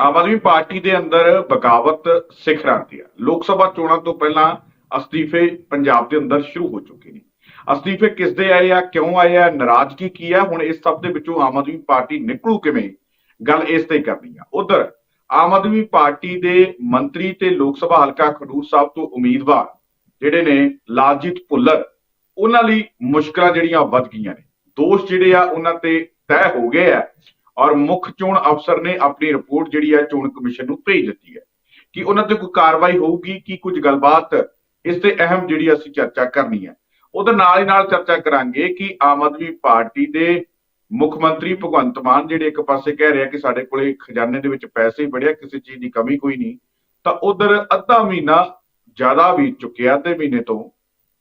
Aam Aadmi party ਦੇ ਅੰਦਰ ਬਗਾਵਤ ਸਿਖਰਾਂ ਤੇ ਆ। ਲੋਕ ਸਭਾ ਚੋਣਾਂ ਤੋਂ ਪਹਿਲਾਂ ਅਸਤੀਫੇ ਪੰਜਾਬ ਦੇ ਅੰਦਰ ਸ਼ੁਰੂ ਹੋ ਚੁੱਕੇ ਨੇ। ਅਸਤੀਫੇ ਕਿਸ ਦੇ ਆਏ ਆ, ਕਿਉਂ ਆਏ ਆ, ਨਾਰਾਜ਼ਗੀ ਕੀ ਆ, ਹੁਣ ਇਸ ਸਭ ਦੇ ਵਿੱਚੋਂ ਆਮ ਆਦਮੀ ਪਾਰਟੀ ਨਿਕਲੂ ਕਿਵੇਂ? ਗੱਲ ਇਸ ਤੇ ਕਰਨੀ ਆ। ਉਧਰ ਆਮ ਆਦਮੀ ਪਾਰਟੀ ਦੇ ਮੰਤਰੀ ਤੇ ਲੋਕ ਸਭਾ ਹਲਕਾ ਖਡੂਰ ਸਾਹਿਬ ਤੋਂ ਉਮੀਦਵਾਰ ਜਿਹੜੇ ਨੇ ਲਾਲਜੀਤ ਭੁੱਲਰ, ਉਹਨਾਂ ਲਈ ਮੁਸ਼ਕਲਾਂ ਜਿਹੜੀਆਂ ਵੱਧ ਗਈਆਂ ਨੇ। ਦੋਸ਼ ਜਿਹੜੇ ਆ ਉਹਨਾਂ ਤੇ ਤੈਅ ਹੋ ਗਏ ਆ। ਔਰ ਮੁੱਖ ਚੋਣ ਅਫਸਰ ਨੇ ਆਪਣੀ ਰਿਪੋਰਟ ਜਿਹੜੀ ਹੈ ਚੋਣ ਕਮਿਸ਼ਨ ਨੂੰ ਭੇਜ ਦਿੱਤੀ ਹੈ। ਕਿ ਉਹਨਾਂ ਤੇ ਕੋਈ ਕਾਰਵਾਈ ਹੋਊਗੀ, ਕਿ ਕੁਝ ਗੱਲਬਾਤ ਇਸ ਤੇ ਅਹਿਮ ਜਿਹੜੀ ਅਸੀਂ ਚਰਚਾ ਕਰਨੀ ਹੈ। ਉਹਦੇ ਨਾਲ ਹੀ ਨਾਲ ਚਰਚਾ ਕਰਾਂਗੇ ਕਿ ਆਮ ਆਦਮੀ ਪਾਰਟੀ ਦੇ ਮੁੱਖ ਮੰਤਰੀ ਭਗਵੰਤ ਮਾਨ ਜਿਹੜੇ ਇੱਕ ਪਾਸੇ ਕਹਿ ਰਿਹਾ ਕਿ ਸਾਡੇ ਕੋਲੇ ਖਜ਼ਾਨੇ ਦੇ ਵਿੱਚ ਪੈਸੇ ਹੀ ਬੜਿਆ ਕਿਸੇ ਚੀਜ਼ ਦੀ ਕਮੀ ਕੋਈ ਨਹੀਂ, ਤਾਂ ਉਧਰ ਅੱਧਾ ਮਹੀਨਾ ਜ਼ਿਆਦਾ ਬੀਤ ਚੁੱਕਿਆ ਤੇ ਮਹੀਨੇ ਤੋਂ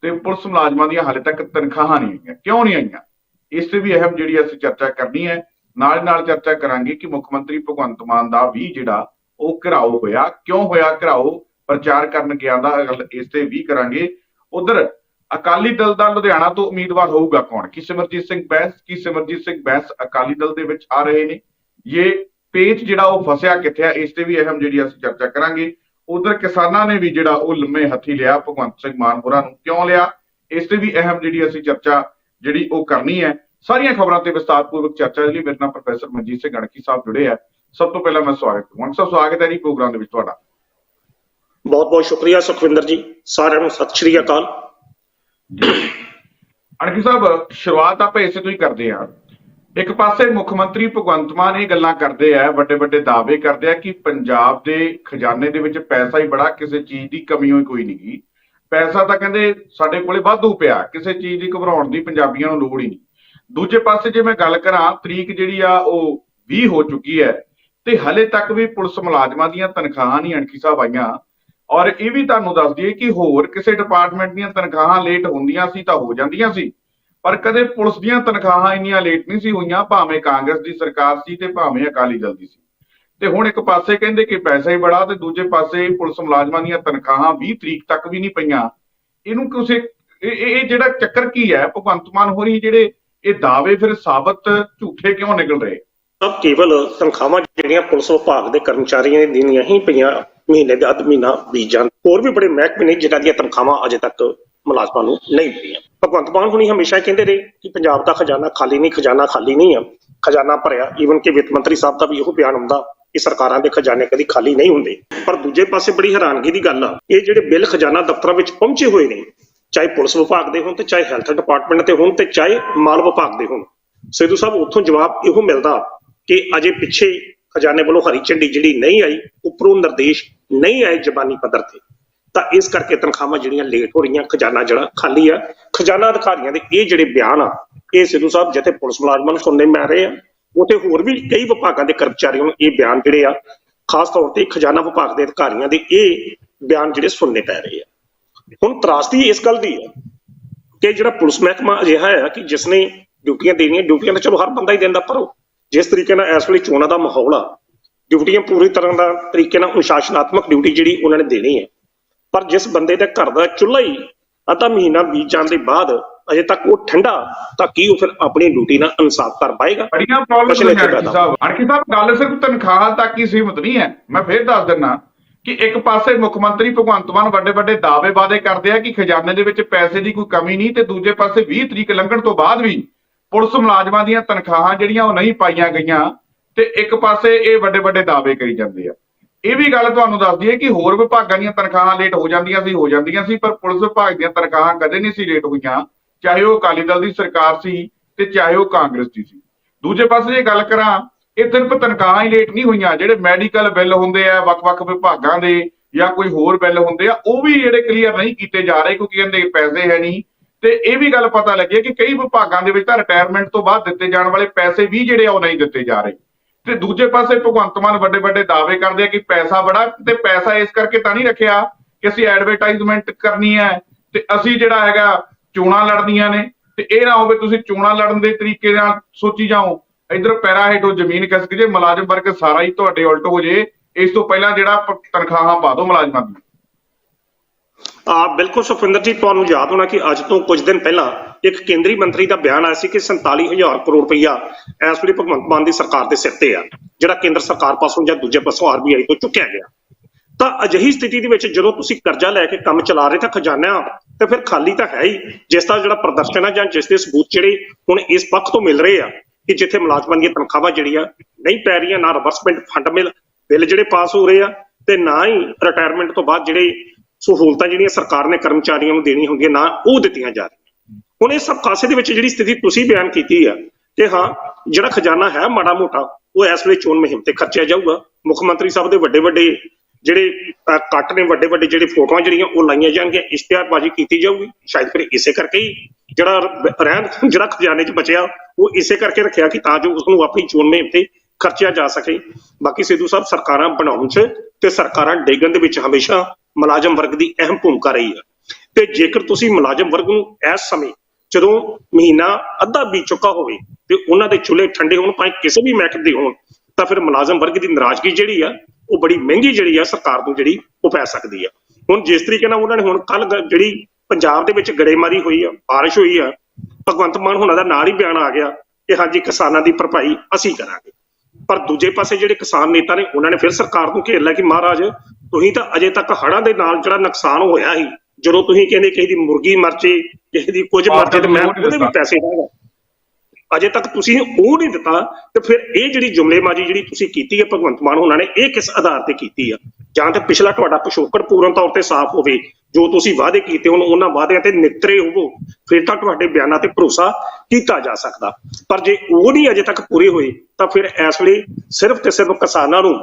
ਤੇ ਪੁਲਿਸ ਮੁਲਾਜ਼ਮਾਂ ਦੀਆਂ ਹਾਲੇ ਤੱਕ ਤਨਖਾਹਾਂ ਨਹੀਂ ਆਈਆਂ। ਕਿਉਂ ਨਹੀਂ ਆਈਆਂ? ਇਸ ਤੇ ਵੀ ਅਹਿਮ ਜਿਹੜੀ ਅਸੀਂ ਚਰਚਾ ਕਰਨੀ ਹੈ। ਨਾਲ ਨਾਲ ਚਰਚਾ ਕਰਾਂਗੇ ਕਿ ਮੁੱਖ ਮੰਤਰੀ ਭਗਵੰਤ ਮਾਨ ਦਾ ਵੀ ਜਿਹੜਾ ਉਹ ਘਿਰਾਓ ਹੋਇਆ, ਕਿਉਂ ਹੋਇਆ ਘਿਰਾਓ? ਪ੍ਰਚਾਰ ਕਰਨ ਗਿਆ ਦਾ ਗੱਲ ਇਸ ਤੇ ਵੀ ਕਰਾਂਗੇ। ਉਧਰ ਅਕਾਲੀ ਦਲ ਦਾ ਲੁਧਿਆਣਾ ਤੋਂ ਉਮੀਦਵਾਰ ਹੋਊਗਾ ਕੌਣ? ਕਿ ਸਿਮਰਜੀਤ ਸਿੰਘ ਬੈਂਸ? ਕੀ ਸਿਮਰਜੀਤ ਸਿੰਘ ਬੈਂਸ ਅਕਾਲੀ ਦਲ ਦੇ ਵਿੱਚ ਆ ਰਹੇ ਨੇ? ਇਹ ਪੇਚ ਜਿਹੜਾ ਉਹ ਫਸਿਆ ਕਿੱਥੇ ਆ, ਇਸ ਤੇ ਵੀ ਅਹਿਮ ਜਿਹੜੀ ਅਸੀਂ ਚਰਚਾ ਕਰਾਂਗੇ। ਉਧਰ ਕਿਸਾਨਾਂ ਨੇ ਵੀ ਜਿਹੜਾ ਉਹ ਲੰਮੇ ਹੱਥੀ ਲਿਆ, ਭਗਵੰਤ ਸਿੰਘ ਮਾਨ ਹੋਰਾਂ ਨੂੰ ਕਿਉਂ ਲਿਆ? ਇਸ ਤੇ ਵੀ ਅਹਿਮ ਜਿਹੜੀ ਅਸੀਂ ਚਰਚਾ ਜਿਹੜੀ ਉਹ ਕਰਨੀ ਹੈ। ਸਾਰੀਆਂ ਖਬਰਾਂ ਤੇ ਵਿਸਤਾਰਪੂਰਵਕ ਚਰਚਾ ਦੇ ਲਈ ਮੇਰੇ ਨਾਲ ਪ੍ਰੋਫੈਸਰ ਮਨਜੀਤ ਸਿੰਘ ਗਣਕੀ ਸਾਹਿਬ ਜੁੜੇ ਆ। ਸਭ ਤੋਂ ਪਹਿਲਾਂ ਮੈਂ ਸਵਾਗਤ ਕਰੂੰਗਾ। ਸਭ ਸਵਾਗਤ ਹੈ ਜੀ ਪ੍ਰੋਗਰਾਮ ਦੇ ਵਿੱਚ ਤੁਹਾਡਾ। ਬਹੁਤ ਬਹੁਤ ਸ਼ੁਕਰੀਆ ਸੁਖਵਿੰਦਰ ਜੀ। ਸਾਰਿਆਂ ਨੂੰ ਸਤਿ ਸ਼੍ਰੀ ਅਕਾਲ। ਅਣਖੀ ਸਾਹਿਬ ਸ਼ੁਰੂਆਤ ਆਪਾਂ ਇਸੇ ਤੋਂ ਹੀ ਕਰਦੇ ਹਾਂ। ਇੱਕ ਪਾਸੇ ਮੁੱਖ ਮੰਤਰੀ ਭਗਵੰਤ ਮਾਨ ਇਹ ਗੱਲਾਂ ਕਰਦੇ ਆ ਵੱਡੇ ਵੱਡੇ ਦਾਅਵੇ ਕਰਦੇ ਆ ਕਿ ਪੰਜਾਬ ਦੇ ਖਜ਼ਾਨੇ ਦੇ ਵਿੱਚ ਪੈਸਾ ਹੀ ਬੜਾ ਕਿਸੇ ਚੀਜ਼ ਦੀ ਕਮੀ ਹੋਈ ਕੋਈ ਨਹੀਂ। ਪੈਸਾ ਤਾਂ ਕਹਿੰਦੇ ਸਾਡੇ ਕੋਲੇ ਵਾਧੂ ਪਿਆ ਕਿਸੇ ਚੀਜ਼ ਦੀ ਘਬਰਾਉਣ ਦੀ ਪੰਜਾਬੀਆਂ ਨੂੰ ਲੋੜ ਹੀ ਨਹੀਂ। ਦੂਜੇ ਪਾਸੇ ਜੇ ਮੈਂ ਗੱਲ ਕਰਾਂ, ਤਰੀਕ ਜਿਹੜੀ ਆ ਉਹ 20 ਹੋ ਚੁੱਕੀ ਹੈ ਤੇ ਹਲੇ ਤੱਕ ਵੀ ਪੁਲਿਸ ਮੁਲਾਜ਼ਮਾਂ ਦੀਆਂ ਤਨਖਾਹਾਂ ਨਹੀਂ ਅਣਖੀ ਸਾਹਿਬ ਆਈਆਂ। ਔਰ ਇਹ ਵੀ ਤੁਹਾਨੂੰ ਦੱਸ ਦਈਏ ਕਿ ਹੋਰ ਕਿਸੇ ਡਿਪਾਰਟਮੈਂਟ ਦੀਆਂ ਤਨਖਾਹਾਂ ਲੇਟ ਹੁੰਦੀਆਂ ਸੀ ਤਾਂ ਹੋ ਜਾਂਦੀਆਂ ਸੀ, ਪਰ ਕਦੇ ਪੁਲਿਸ ਦੀਆਂ ਤਨਖਾਹਾਂ ਇੰਨੀਆਂ ਲੇਟ ਨਹੀਂ ਸੀ ਹੋਈਆਂ, ਭਾਵੇਂ ਕਾਂਗਰਸ ਦੀ ਸਰਕਾਰ ਸੀ ਤੇ ਭਾਵੇਂ ਅਕਾਲੀ ਦਲ ਦੀ ਸੀ। ਤੇ ਹੁਣ ਇੱਕ ਪਾਸੇ ਕਹਿੰਦੇ ਕਿ ਪੈਸਾ ਹੀ ਬੜਾ ਤੇ ਦੂਜੇ ਪਾਸੇ ਪੁਲਿਸ ਮੁਲਾਜ਼ਮਾਂ ਦੀਆਂ ਤਨਖਾਹਾਂ 20 ਤਰੀਕ ਤੱਕ ਵੀ ਨਹੀਂ ਪਈਆਂ। ਇਹਨੂੰ ਕਿਸੇ ਇਹ ਇਹ ਜਿਹੜਾ ਚੱਕਰ ਕੀ ਹੈ? ਭਗਵੰਤ ਮਾਨ ਹੋਰੀ ਜਿਹੜੇ ਇਹ ਦਾਅਵੇ ਫਿਰ ਸਾਬਤ ਝੂਠੇ ਕਿਉਂ ਨਿਕਲ ਰਹੇ? ਸਭ ਕੇਵਲ ਤਨਖਾਹਾਂ ਜਿਹੜੀਆਂ ਪੁਲਿਸ ਵਿਭਾਗ ਦੇ ਕਰਮਚਾਰੀਆਂ ਦੀਆਂ ਹੀ ਪਈਆਂ ਮਹੀਨੇ ਦੇ ਅੱਧ ਮਹੀਨਾ ਬੀਤ ਜਾਣ। ਹੋਰ ਵੀ ਬੜੇ ਮਹਿਕਮੇ ਨੇ ਜਿਨ੍ਹਾਂ ਦੀਆਂ ਤਨਖਾਹਾਂ ਅਜੇ ਤੱਕ ਮੁਲਾਜ਼ਮਾਂ ਨੂੰ ਨਹੀਂ ਮਿਲੀਆਂ। ਭਗਵੰਤ ਮਾਨ ਹੁਣੀ ਹਮੇਸ਼ਾ ਕਹਿੰਦੇ ਰਹੇ ਕਿ ਪੰਜਾਬ ਦਾ ਖਜ਼ਾਨਾ ਖਾਲੀ ਨਹੀਂ, ਖਜ਼ਾਨਾ ਖਾਲੀ ਨਹੀਂ ਆ। ਖਜ਼ਾਨਾ ਭਰਿਆ ਈਵਨ ਕਿ ਵਿੱਤ ਮੰਤਰੀ ਸਾਹਿਬ ਦਾ ਵੀ ਇਹੋ ਬਿਆਨ ਹੁੰਦਾ ਕਿ ਸਰਕਾਰਾਂ ਦੇ ਖਜ਼ਾਨੇ ਕਦੀ ਖਾਲੀ ਨਹੀਂ ਹੁੰਦੇ। ਪਰ ਦੂਜੇ ਪਾਸੇ ਬੜੀ ਹੈਰਾਨਗੀ ਦੀ ਗੱਲ ਆ, ਇਹ ਜਿਹੜੇ ਬਿੱਲ ਖਜ਼ਾਨਾ ਦਫ਼ਤਰਾਂ ਵਿੱਚ ਪਹੁੰਚੇ ਹੋਏ ਨੇ ਚਾਹੇ ਪੁਲਿਸ ਵਿਭਾਗ ਦੇ ਹੋਣ ਤੇ ਚਾਹੇ ਹੈਲਥ ਡਿਪਾਰਟਮੈਂਟ ਦੇ ਹੋਣ ਤੇ ਚਾਹੇ ਮਾਲ ਵਿਭਾਗ ਦੇ ਹੋਣ। ਸਿੱਧੂ ਸਾਹਿਬ, ਉੱਥੋਂ ਜਵਾਬ ਇਹੋ ਮਿਲਦਾ ਕਿ ਅਜੇ ਪਿੱਛੇ ਖਜ਼ਾਨੇ ਵੱਲੋਂ ਹਰੀ ਝੰਡੀ ਜਿਹੜੀ ਨਹੀਂ ਆਈ, ਉੱਪਰੋਂ ਨਿਰਦੇਸ਼ ਨਹੀਂ ਆਏ ਜ਼ਬਾਨੀ ਪੱਧਰ ਤੇ। ਤਾਂ ਇਸ ਕਰਕੇ ਤਨਖਾਹਾਂ ਜਿਹੜੀਆਂ ਲੇਟ ਹੋ ਰਹੀਆਂ, ਖਜ਼ਾਨਾ ਜਿਹੜਾ ਖਾਲੀ ਆ। ਖਜ਼ਾਨਾ ਅਧਿਕਾਰੀਆਂ ਦੇ ਇਹ ਜਿਹੜੇ ਬਿਆਨ ਆ, ਇਹ ਸਿੱਧੂ ਸਾਹਿਬ ਜਿੱਥੇ ਪੁਲਿਸ ਮੁਲਾਜ਼ਮਾਂ ਨੂੰ ਸੁਣਨੇ ਮਿਲ ਰਹੇ ਆ, ਉੱਥੇ ਹੋਰ ਵੀ ਕਈ ਵਿਭਾਗਾਂ ਦੇ ਕਰਮਚਾਰੀਆਂ ਨੂੰ ਇਹ ਬਿਆਨ ਜਿਹੜੇ ਆ, ਖਾਸ ਤੌਰ ਤੇ ਖਜ਼ਾਨਾ ਵਿਭਾਗ ਦੇ ਅਧਿਕਾਰੀਆਂ ਦੇ ਇਹ ਬਿਆਨ ਜਿਹੜੇ ਸੁਣਨੇ ਪੈ ਰਹੇ ਆ। ਹੁਣ ਤਰਾਸਦੀ ਇਸ ਗੱਲ ਦੀ ਆ ਕਿ ਜਿਹੜਾ ਪੁਲਿਸ ਮਹਿਕਮਾ ਅਜਿਹਾ ਹੈ ਕਿ ਜਿਸ ਨੇ ਡਿਊਟੀਆਂ ਦੇਣੀਆਂ ਡਿਊਟੀਆਂ ਤਾਂ ਚਲੋ ਹਰ ਬੰਦਾ ਹੀ ਦਿੰਦਾ ਪਰ ਜਿਸ ਤਰੀਕੇ ਨਾਲ ਇਸ ਵੇਲੇ ਚੋਣਾਂ ਦਾ ਮਾਹੌਲ ਆ ਡਿਊਟੀਆਂ ਪੂਰੀ ਤਰ੍ਹਾਂ ਦਾ ਤਰੀਕੇ ਨਾਲ ਅਨੁਸ਼ਾਸਨਾਤਮਕ ਡਿਊਟੀ ਜਿਹੜੀ ਉਹਨਾਂ ਨੇ ਦੇਣੀ ਹੈ। ਪਰ ਜਿਸ ਬੰਦੇ ਦੇ ਘਰ ਦਾ ਚੁੱਲ੍ਹਾ ਹੀ ਅੱਧਾ ਮਹੀਨਾ ਬੀਤ ਜਾਣ ਦੇ ਬਾਅਦ ਅਜੇ ਤੱਕ ਉਹ ਠੰਡਾ ਤਾਂ ਕੀ ਉਹ ਫਿਰ ਆਪਣੀ ਡਿਊਟੀ ਨਾਲ ਇਨਸਾਫ ਕਰ ਪਾਏਗਾ? ਬੜੀਆਂ ਅਣਖੀ ਪੈਦਾ। ਸਾਹਿਬ। ਅਣਖੀ ਸਾਹਿਬ ਗੱਲ ਸਿਰਫ ਤਨਖਾਹ ਤੱਕ ਹੀ ਸੀਮਤ ਨਹੀਂ ਹੈ। ਮੈਂ ਫੇਰ ਦੱਸ ਦਿੰਨਾ ਕਿ ਇੱਕ ਪਾਸੇ ਮੁੱਖ ਮੰਤਰੀ ਭਗਵੰਤ ਮਾਨ ਵੱਡੇ ਵੱਡੇ ਦਾਅਵੇ ਵਾਅਦੇ ਕਰਦੇ ਆ ਕਿ ਖਜ਼ਾਨੇ ਦੇ ਵਿੱਚ ਪੈਸੇ ਦੀ ਕੋਈ ਕਮੀ ਨਹੀਂ ਤੇ ਦੂਜੇ ਪਾਸੇ 20 ਤਰੀਕ ਲੰਘਣ ਤੋਂ ਬਾਅਦ ਵੀ ਪੁਲਿਸ ਮੁਲਾਜ਼ਮਾਂ ਦੀਆਂ ਤਨਖਾਹਾਂ ਜਿਹੜੀਆਂ ਉਹ ਨਹੀਂ ਪਾਈਆਂ ਗਈਆਂ ਤੇ ਇੱਕ ਪਾਸੇ ਇਹ ਵੱਡੇ ਵੱਡੇ ਦਾਅਵੇ ਕਰੀ ਜਾਂਦੇ ਆ। ਇਹ ਵੀ ਗੱਲ ਤੁਹਾਨੂੰ ਦੱਸ ਦਈਏ ਕਿ ਹੋਰ ਵਿਭਾਗਾਂ ਦੀਆਂ ਤਨਖਾਹਾਂ ਲੇਟ ਹੋ ਜਾਂਦੀਆਂ ਸੀ, ਹੋ ਜਾਂਦੀਆਂ ਸੀ, ਪਰ ਪੁਲਿਸ ਵਿਭਾਗ ਦੀਆਂ ਤਨਖਾਹਾਂ ਕਦੇ ਨਹੀਂ ਸੀ ਲੇਟ ਹੋਈਆਂ, ਚਾਹੇ ਉਹ ਅਕਾਲੀ ਦਲ ਦੀ ਸਰਕਾਰ ਸੀ ਤੇ ਚਾਹੇ ਉਹ ਕਾਂਗਰਸ ਦੀ ਸੀ। ਦੂਜੇ ਪਾਸੇ ਜੇ ਗੱਲ ਕਰਾਂ ਇਹ ਸਿਰਫ ਤਨਖਾਹਾਂ ਹੀ ਲੇਟ ਨਹੀਂ ਹੋਈਆਂ, ਜਿਹੜੇ ਮੈਡੀਕਲ ਬਿੱਲ ਹੁੰਦੇ ਆ ਵੱਖ-ਵੱਖ ਵਿਭਾਗਾਂ ਦੇ ਜਾਂ ਕੋਈ ਹੋਰ ਬਿੱਲ ਹੁੰਦੇ ਆ, ਉਹ ਵੀ ਜਿਹੜੇ ਕਲੀਅਰ ਨਹੀਂ ਕੀਤੇ ਜਾ ਰਹੇ ਕਿਉਂਕਿ ਕਹਿੰਦੇ ਪੈਸੇ ਹੈ ਨਹੀਂ। ਤੇ ਇਹ ਵੀ ਗੱਲ ਪਤਾ ਲੱਗੀ ਕਿ ਕਈ ਵਿਭਾਗਾਂ ਦੇ ਵਿੱਚ ਤਾਂ ਰਿਟਾਇਰਮੈਂਟ ਤੋਂ ਬਾਅਦ ਦਿੱਤੇ ਜਾਣ ਵਾਲੇ ਪੈਸੇ ਵੀ ਜਿਹੜੇ ਆ, ਉਹ ਨਹੀਂ ਦਿੱਤੇ ਜਾ ਰਹੇ। ਤੇ ਦੂਜੇ ਪਾਸੇ ਭਗਵੰਤ ਮਾਨ ਵੱਡੇ ਵੱਡੇ ਦਾਅਵੇ ਕਰਦੇ ਆ ਕਿ ਪੈਸਾ ਬੜਾ, ਤੇ ਪੈਸਾ ਇਸ ਕਰਕੇ ਤਾਂ ਨਹੀਂ ਰੱਖਿਆ ਕਿ ਅਸੀਂ ਐਡਵਰਟਾਈਜ਼ਮੈਂਟ ਕਰਨੀ ਹੈ, ਤੇ ਅਸੀਂ ਜਿਹੜਾ ਹੈਗਾ ਚੋਣਾਂ ਲੜਨੀਆਂ ਨੇ, ਤੇ ਇਹ ਨਾ ਹੋਵੇ ਤੁਸੀਂ ਚੋਣਾਂ ਲੜਨ ਦੇ ਤਰੀਕੇ ਨਾਲ ਸੋਚੀ ਜਾਓ। ਇਧਰ ਪੈਰਾ ਹੇਠੋਂ ਜ਼ਮੀਨ ਖਿਸਕ ਜੇ ਮੁਲਾਜ਼ਮ ਵਰਗ ਸਾਰਾ ਹੀ ਤੁਹਾਡੇ ਉਲਟ ਹੋ ਜੇ, ਇਸ ਤੋਂ ਪਹਿਲਾਂ ਜਿਹੜਾ ਤਨਖਾਹਾਂ ਪਾ ਦਿਓ ਮੁਲਾਜ਼ਮਾਂ ਦੀ। ਆ, ਬਿਲਕੁਲ ਸੁਖਵਿੰਦਰ ਜੀ, ਤੁਹਾਨੂੰ ਯਾਦ ਹੋਣਾ ਕਿ ਅੱਜ ਤੋਂ ਕੁਝ ਦਿਨ ਪਹਿਲਾਂ ਇੱਕ ਕੇਂਦਰੀ ਮੰਤਰੀ ਦਾ ਬਿਆਨ ਆਇਆ ਸੀ ਕਿ 47000 ਕਰੋੜ ਰੁਪਈਆ ਇਸ ਵੇਲੇ ਭਗਵੰਤ ਮਾਨ ਦੀ ਸਰਕਾਰ ਦੇ ਸਿਰ ਤੇ ਆ, ਜਿਹੜਾ ਕੇਂਦਰ ਸਰਕਾਰ ਪਾਸੋਂ ਜਾਂ ਦੂਜੇ ਪਾਸੋਂ ਆਰਬੀਆਈ ਤੋਂ ਚੁੱਕਿਆ ਗਿਆ। ਤਾਂ ਅਜਿਹੀ ਸਥਿਤੀ ਦੇ ਵਿੱਚ ਜਦੋਂ ਤੁਸੀਂ ਕਰਜ਼ਾ ਲੈ ਕੇ ਕੰਮ ਚਲਾ ਰਹੇ ਤਾਂ ਖਜ਼ਾਨਾ ਤੇ ਫਿਰ ਖਾਲੀ ਤਾਂ ਹੈ ਹੀ, ਜਿਸ ਦਾ ਜਿਹੜਾ ਪ੍ਰਦਰਸ਼ਨ ਆ ਜਾਂ ਜਿਸ ਦੇ ਸਬੂਤ ਜਿਹੜੇ ਹੁਣ ਇਸ ਪੱਖ ਤੋਂ ਮਿਲ ਰਹੇ ਆ ਕਿ ਜਿੱਥੇ ਮੁਲਾਜ਼ਮਾਂ ਦੀਆਂ ਤਨਖਾਹਾਂ ਜਿਹੜੀਆਂ ਨਹੀਂ ਪੈ ਰਹੀਆਂ, ਨਾ ਰਿਵਰਸਮੈਂਟ ਫੰਡ ਮਿਲ, ਬਿੱਲ ਜਿਹੜੇ ਪਾਸ ਹੋ ਰਹੇ ਆ ਤੇ ਨਾ ਹੀ ਰਿਟਾਇਰਮੈਂਟ ਤੋਂ ਬਾਅਦ ਜਿਹੜੇ ਸਹੂਲਤਾਂ ਜਿਹੜੀਆਂ ਸਰਕਾਰ ਨੇ ਕਰਮਚਾਰੀਆਂ ਨੂੰ ਦੇਣੀਆਂ ਹੁੰਦੀਆਂ, ਨਾ ਉਹ ਦਿੱਤੀਆਂ ਜਾ ਰਹੀਆਂ। ਹੁਣ ਇਹ ਸਭ ਕਾਸੇ ਦੇ ਵਿੱਚ ਜਿਹੜੀ ਸਥਿਤੀ ਤੁਸੀਂ ਬਿਆਨ ਕੀਤੀ ਆ ਕਿ ਹਾਂ, ਜਿਹੜਾ ਖਜ਼ਾਨਾ ਹੈ ਮਾੜਾ ਮੋਟਾ, ਉਹ ਇਸ ਵੇਲੇ ਚੋਣ ਮੁਹਿੰਮ ਤੇ ਖਰਚਿਆ ਜਾਊਗਾ। ਮੁੱਖ ਮੰਤਰੀ ਸਾਹਿਬ ਦੇ ਵੱਡੇ ਵੱਡੇ ਜਿਹੜੇ ਕੱਟ ਨੇ, ਵੱਡੇ ਵੱਡੇ ਜਿਹੜੇ ਫੋਟੋਆਂ ਜਿਹੜੀਆਂ ਉਹ ਲਾਈਆਂ ਜਾਣਗੀਆਂ, ਇਸ਼ਤਿਹਾਰਬਾਜ਼ੀ ਕੀਤੀ ਜਾਊਗੀ, ਸ਼ਾਇਦ ਫਿਰ ਇਸੇ ਕਰਕੇ ਹੀ ਜਿਹੜਾ ਰਹਿਣ, ਜਿਹੜਾ ਖਜ਼ਾਨੇ 'ਚ ਬਚਿਆ, ਉਹ ਇਸੇ ਕਰਕੇ ਰੱਖਿਆ ਕਿ ਤਾਂ ਜੋ ਉਸ ਨੂੰ ਆਪਣੀ ਚੋਣ ਮੁਹਿੰਮ ਤੇ ਖਰਚਿਆ ਜਾ ਸਕੇ। ਬਾਕੀ ਸਿੱਧੂ ਸਾਹਿਬ, ਸਰਕਾਰਾਂ ਬਣਾਉਣ 'ਚ ਤੇ ਸਰਕਾਰਾਂ ਡੇਗਣ ਦੇ ਵਿੱਚ ਹਮੇਸ਼ਾ ਮੁਲਾਜ਼ਮ ਵਰਗ ਦੀ ਅਹਿਮ ਭੂਮਿਕਾ ਰਹੀ ਹੈ ਤੇ ਜੇਕਰ ਤੁਸੀਂ ਮੁਲਾਜ਼ਮ ਵਰਗ ਨੂੰ ਇਸ ਸਮੇਂ ਜਦੋਂ ਮਹੀਨਾ ਅੱਧਾ ਬੀਤ ਚੁੱਕਾ ਹੋਵੇ ਤੇ ਉਹਨਾਂ ਦੇ ਚੁੱਲ੍ਹੇ ਠੰਡੇ ਹੋਣ, ਭਾਵੇਂ ਕਿਸੇ ਵੀ ਮਹਿਕਮੇ ਦੇ ਹੋਣ, ਤਾਂ ਫਿਰ ਮੁਲਾਜ਼ਮ ਵਰਗ ਦੀ ਨਾਰਾਜ਼ਗੀ ਜਿਹੜੀ ਆ ਉਹ ਬੜੀ ਮਹਿੰਗੀ ਜਿਹੜੀ ਆ ਸਰਕਾਰ ਨੂੰ ਜਿਹੜੀ ਉਹ ਪੈ ਸਕਦੀ ਆ। ਹੁਣ ਜਿਸ ਤਰੀਕੇ ਨਾਲ ਉਹਨਾਂ ਨੇ ਹੁਣ ਕੱਲ ਜਿਹੜੀ ਪੰਜਾਬ ਦੇ ਵਿੱਚ ਗੜੇਮਾਰੀ ਹੋਈ ਆ ਬਾਰਿਸ਼ ਹੋਈ ਆ ਭਗਵੰਤ ਮਾਨ ਹੁਣਾਂ ਦਾ ਨਾਲ ਹੀ ਬਿਆਨ ਆ ਗਿਆ ਕਿ ਹਾਂਜੀ ਕਿਸਾਨਾਂ ਦੀ ਭਰਪਾਈ ਅਸੀਂ ਕਰਾਂਗੇ। ਪਰ ਦੂਜੇ ਪਾਸੇ ਜਿਹੜੇ ਕਿਸਾਨ ਨੇਤਾ ਨੇ ਉਹਨਾਂ ਨੇ ਫਿਰ ਸਰਕਾਰ ਨੂੰ ਘੇਰ ਲਿਆ ਕਿ ਮਹਾਰਾਜ ਤੁਸੀਂ ਤਾਂ ਅਜੇ ਤੱਕ ਹੜ੍ਹਾਂ ਦੇ ਨਾਲ ਜਿਹੜਾ ਨੁਕਸਾਨ ਹੋਇਆ ਸੀ ਜਦੋਂ ਤੁਸੀਂ ਕਹਿੰਦੇ ਕਿਸੇ ਦੀ ਮੁਰਗੀ ਮਰਚੇ ਕਿਸੇ ਦੀ ਕੁਝ ਮਰਚੇ ਤੇ ਮੈਂ ਉਹਦੇ ਵੀ ਪੈਸੇ ਦਾਂਗਾ ਅਜੇ ਤੱਕ ਤੁਸੀਂ ਉਹ ਨਹੀਂ ਦਿੱਤਾ ਤੇ ਫਿਰ ਇਹ ਜਿਹੜੀ ਜੁਮਲੇਬਾਜ਼ੀ ਜਿਹੜੀ ਤੁਸੀਂ ਕੀਤੀ ਹੈ ਭਗਵੰਤ ਮਾਨ ਉਹਨਾਂ ਨੇ, ਇਹ ਕਿਸ ਆਧਾਰ ਤੇ ਕੀਤੀ ਆ? ਜਾਂ ਤੇ ਪਿਛਲਾ ਤੁਹਾਡਾ ਪਿਛੋਕੜ ਪੂਰਨ ਤੌਰ ਤੇ ਸਾਫ਼ ਹੋਵੇ, ਜੋ ਤੁਸੀਂ ਵਾਅਦੇ ਕੀਤੇ ਹੁਣ, ਉਹਨਾਂ ਵਾਅਦਿਆਂ ਤੇ ਨਿਤਰੇ ਹੋਵੋ, ਫਿਰ ਤਾਂ ਤੁਹਾਡੇ ਬਿਆਨਾਂ ਤੇ ਭਰੋਸਾ ਕੀਤਾ ਜਾ ਸਕਦਾ। ਪਰ ਜੇ ਉਹ ਨਹੀਂ ਅਜੇ ਤੱਕ ਪੂਰੇ ਹੋਏ, ਤਾਂ ਫਿਰ ਇਸ ਵੇਲੇ ਸਿਰਫ ਤੇ ਸਿਰਫ ਕਿਸਾਨਾਂ ਨੂੰ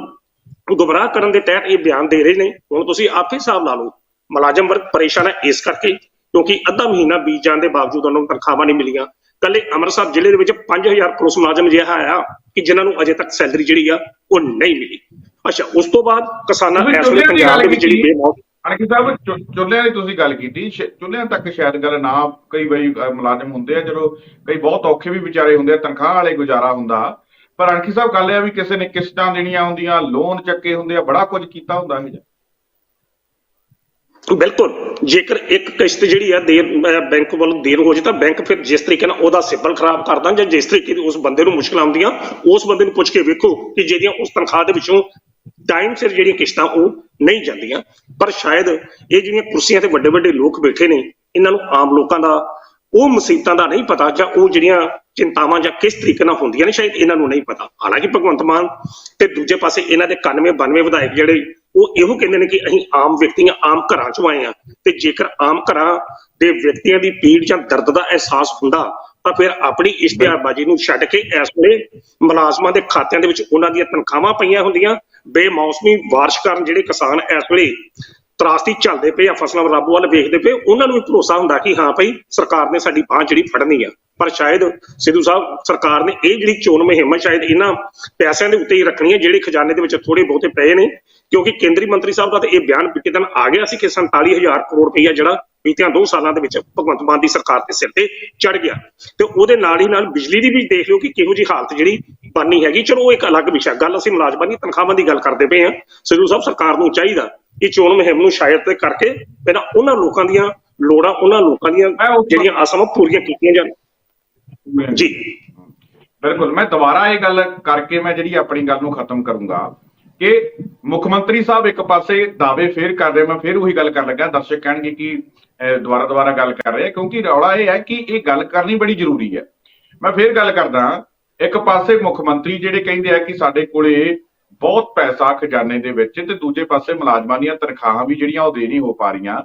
ਗੁੰਮਰਾਹ ਕਰਨ ਦੇ ਤਹਿਤ ਇਹ ਬਿਆਨ ਦੇ ਰਹੇ ਨੇ। ਹੁਣ ਤੁਸੀਂ ਆਪੇ ਹਿਸਾਬ ਲਾ ਲਓ, ਮੁਲਾਜ਼ਮ ਵਰਗ ਪਰੇਸ਼ਾਨ ਹੈ ਇਸ ਕਰਕੇ, ਕਿਉਂਕਿ ਅੱਧਾ ਮਹੀਨਾ ਬੀਤ ਜਾਣ ਦੇ ਬਾਵਜੂਦ ਉਹਨਾਂ ਨੂੰ ਤਨਖਾਹਾਂ ਨਹੀਂ ਮਿਲੀਆਂ। ਕੱਲੇ ਅੰਮ੍ਰਿਤਸਰ ਜ਼ਿਲ੍ਹੇ ਦੇ ਵਿੱਚ 5000 ਪੁਲਿਸ ਮੁਲਾਜ਼ਮ ਅਜਿਹਾ ਆਇਆ ਕਿ ਜਿਨ੍ਹਾਂ ਨੂੰ ਅਜੇ ਤੱਕ ਸੈਲਰੀ ਜਿਹੜੀ ਆ ਉਹ ਨਹੀਂ ਮਿਲੀ। ਅੱਛਾ ਉਸ ਤੋਂ ਬਾਅਦ ਕਿਸਾਨਾਂ ਇਸ ਵੇਲੇ ਪੰਜਾਬ ਦੇ ਵਿੱਚ ਜਿਹੜੀ। ਬੇਮੌਤ ਅਣਖੀ ਸਾਹਿਬ ਚੁੱਲ੍ਹਿਆਂ ਦੀ ਤੁਸੀਂ ਗੱਲ ਕੀਤੀ। ਚੁੱਲ੍ਹਿਆਂ ਤੱਕ ਸ਼ਾਇਦ ਗੱਲ ਨਾ ਕਈ ਵਾਰੀ ਮੁਲਾਜ਼ਮ ਹੁੰਦੇ ਆ ਜਦੋਂ ਕਈ ਬਹੁਤ ਔਖੇ ਵੀ ਵਿਚਾਰੇ ਹੁੰਦੇ ਆ ਤਨਖਾਹ ਵਾਲੇ ਗੁਜ਼ਾਰਾ ਹੁੰਦਾ। ਪਰ ਅਣਖੀ ਸਾਹਿਬ ਗੱਲ ਇਹ ਆ ਵੀ ਕਿਸੇ ਨੇ ਕਿਸ਼ਤਾਂ ਦੇਣੀਆਂ ਹੁੰਦੀਆਂ ਲੋਨ ਚੱਕੇ ਹੁੰਦੇ ਆ ਬੜਾ ਕੁਝ ਕੀਤਾ ਹੁੰਦਾ ਇਹ ਜਿਹਾ। ਬਿਲਕੁਲ। ਜੇਕਰ ਇੱਕ ਕਿਸ਼ਤ ਜਿਹੜੀ ਆ ਦੇਰ ਬੈਂਕ ਵੱਲੋਂ ਦੇਰ ਹੋ ਜੇ ਤਾਂ ਬੈਂਕ ਫਿਰ ਜਿਸ ਤਰੀਕੇ ਨਾਲ ਉਹਦਾ ਸਿਬਲ ਖਰਾਬ ਕਰਦਾ ਜਾਂ ਜਿਸ ਤਰੀਕੇ ਦੀ ਉਸ ਬੰਦੇ ਨੂੰ ਮੁਸ਼ਕਲ ਆਉਂਦੀਆਂ, ਉਸ ਬੰਦੇ ਨੂੰ ਪੁੱਛ ਕੇ ਵੇਖੋ ਕਿ ਜਿਹੜੀਆਂ ਉਸ ਤਨਖਾਹ ਦੇ ਵਿੱਚੋਂ ਟਾਈਮ ਸਿਰ ਜਿਹੜੀਆਂ ਕਿਸ਼ਤਾਂ ਉਹ ਨਹੀਂ ਜਾਂਦੀਆਂ। ਪਰ ਸ਼ਾਇਦ ਇਹ ਜਿਹੜੀਆਂ ਕੁਰਸੀਆਂ ਤੇ ਵੱਡੇ ਵੱਡੇ ਲੋਕ ਬੈਠੇ ਨੇ, ਇਹਨਾਂ ਨੂੰ ਆਮ ਲੋਕਾਂ ਦਾ ਉਹ ਮੁਸੀਬਤਾਂ ਦਾ ਨਹੀਂ ਪਤਾ ਜਾਂ ਉਹ ਜਿਹੜੀਆਂ ਚਿੰਤਾਵਾਂ ਜਾਂ ਕਿਸ ਤਰੀਕੇ ਨਾਲ ਹੁੰਦੀਆਂ ਨੇ ਸ਼ਾਇਦ ਇਹਨਾਂ ਨੂੰ ਨਹੀਂ ਪਤਾ। ਹਾਲਾਂਕਿ ਭਗਵੰਤ ਮਾਨ ਤੇ ਦੂਜੇ ਪਾਸੇ ਇਹਨਾਂ ਦੇ 91 92 ਵਿਧਾਇਕ ਜਿਹੜੇ, ਉਹ ਇਹੋ ਕਹਿੰਦੇ ਨੇ ਕਿ ਅਸੀਂ ਆਮ ਵਿਅਕਤੀਆਂ ਆਮ ਘਰਾਂ ਚੋਂ ਆਏ ਆ ਤੇ ਜੇਕਰ ਆਮ ਘਰਾਂ ਦੇ ਵਿਅਕਤੀਆਂ ਦੀ ਪੀੜ ਜਾਂ ਦਰਦ ਦਾ ਅਹਿਸਾਸ ਹੁੰਦਾ, ਤਾਂ ਫਿਰ ਆਪਣੀ ਇਸ਼ਤਿਹਾਰਬਾਜ਼ੀ ਨੂੰ ਛੱਡ ਕੇ ਇਸ ਵੇਲੇ ਮੁਲਾਜ਼ਮਾਂ ਦੇ ਖਾਤਿਆਂ ਦੇ ਵਿੱਚ ਉਹਨਾਂ ਦੀਆਂ ਤਨਖਾਹਾਂ ਪਈਆਂ ਹੁੰਦੀਆਂ। ਬੇਮੌਸਮੀ ਬਾਰਿਸ਼ ਕਾਰਨ ਜਿਹੜੇ ਕਿਸਾਨ ਇਸ ਵੇਲੇ ਤਰਾਸਦੀ ਚੱਲਦੇ ਪਏ ਆ ਫਸਲਾਂ ਰੱਬ ਵੱਲ ਵੇਖਦੇ ਪਏ ਉਹਨਾਂ ਨੂੰ ਵੀ ਭਰੋਸਾ ਹੁੰਦਾ ਕਿ ਹਾਂ ਭਾਈ ਸਰਕਾਰ ਨੇ ਸਾਡੀ ਬਾਂਹ ਜਿਹੜੀ ਫੜਨੀ ਆ। ਪਰ ਸ਼ਾਇਦ ਸਿੱਧੂ ਸਾਹਿਬ ਸਰਕਾਰ ਨੇ ਇਹ ਜਿਹੜੀ ਚੋਣ ਮੁਹਿੰਮ ਆ, ਸ਼ਾਇਦ ਇਹਨਾਂ ਪੈਸਿਆਂ ਦੇ ਉੱਤੇ ਹੀ ਰੱਖਣੀ ਹੈ ਜਿਹੜੇ ਖਜ਼ਾਨੇ ਦੇ ਵਿੱਚ ਥੋੜੇ ਬਹੁਤੇ ਪਏ ਨੇ। ਕਿਉਂਕਿ ਕੇਂਦਰੀ ਮੰਤਰੀ ਸਾਹਿਬ ਦਾ ਤਾਂ ਇਹ ਬਿਆਨ ਬੀਤੇ ਦਿਨ ਆ ਗਿਆ ਸੀ ਕਿ 47000 ਕਰੋੜ ਰੁਪਈਆ ਜਿਹੜਾ ਬੀਤਿਆਂ 2 ਸਾਲਾਂ ਦੇ ਵਿੱਚ ਭਗਵੰਤ ਮਾਨ ਦੀ ਸਰਕਾਰ ਦੇ ਸਿਰ ਤੇ ਚੜ ਗਿਆ। ਤੇ ਉਹਦੇ ਨਾਲ ਹੀ ਨਾਲ ਬਿਜਲੀ ਦੀ ਵੀ ਦੇਖ ਲਿਓ ਕਿ ਕਿਹੋ ਜੀ ਹਾਲਤ ਜਿਹੜੀ ਬਣਨੀ ਹੈਗੀ। ਚਲੋ ਉਹ ਇੱਕ ਅਲੱਗ ਵਿਸ਼ਾ। ਗੱਲ ਅਸੀਂ ਮੁਲਾਜ਼ਮਾਂ ਦੀ ਤਨਖਾਹਾਂ ਦੀ ਗੱਲ ਕਰਦੇ ਪਏ ਹਾਂ ਸਿੱਧੂ ਸਾਹਿਬ ਸਰਕਾਰ ਨੂੰ ਚਾਹੀਦਾ ਕਿ ਚੋਣ ਮੁਹਿੰਮ ਨੂੰ ਸ਼ਾਇਦ ਕਰਕੇ ਪਹਿਲਾਂ ਉਹਨਾਂ ਲੋਕਾਂ ਦੀਆਂ ਲੋੜਾਂ ਉਹਨਾਂ ਲੋਕਾਂ ਦੀਆਂ ਜਿਹੜੀਆਂ ਆਸਾਂ ਪੂਰੀਆਂ ਕੀਤੀਆਂ ਜਾਣ। ਜੀ। ਬਿਲਕੁਲ ਮੈਂ ਦੁਬਾਰਾ ਇਹ ਗੱਲ ਕਰਕੇ ਮੈਂ ਜਿਹੜੀ ਆਪਣੀ ਗੱਲ ਨੂੰ ਖਤਮ ਕਰੂੰਗਾ ਕਿ ਮੁੱਖ ਮੰਤਰੀ ਸਾਹਿਬ ਇੱਕ ਪਾਸੇ ਦਾਅਵੇ ਫੇਰ ਕਰ ਰਹੇ ਮੈਂ ਫੇਰ ਉਹੀ ਗੱਲ ਕਰਨ ਲੱਗਾ ਦਰਸ਼ਕ ਕਹਿਣਗੇ ਕਿ ਦੁਬਾਰਾ ਦੁਬਾਰਾ ਗੱਲ ਕਰ ਰਹੇ ਕਿਉਂਕਿ ਰੌਲਾ ਇਹ ਹੈ ਕਿ ਇਹ ਗੱਲ ਕਰਨੀ ਬੜੀ ਜ਼ਰੂਰੀ ਹੈ। ਮੈਂ ਫੇਰ ਗੱਲ ਕਰਦਾ ਇੱਕ ਪਾਸੇ ਮੁੱਖ ਮੰਤਰੀ ਜਿਹੜੇ ਕਹਿੰਦੇ ਆ ਕਿ ਸਾਡੇ ਕੋਲੇ ਬਹੁਤ ਪੈਸਾ ਖਜ਼ਾਨੇ ਦੇ ਵਿੱਚ ਤੇ ਦੂਜੇ ਪਾਸੇ ਮੁਲਾਜ਼ਮਾਂ ਦੀਆਂ ਤਨਖਾਹਾਂ ਵੀ ਜਿਹੜੀਆਂ ਉਹ ਦੇ ਨਹੀਂ ਹੋ ਪਾ ਰਹੀਆਂ।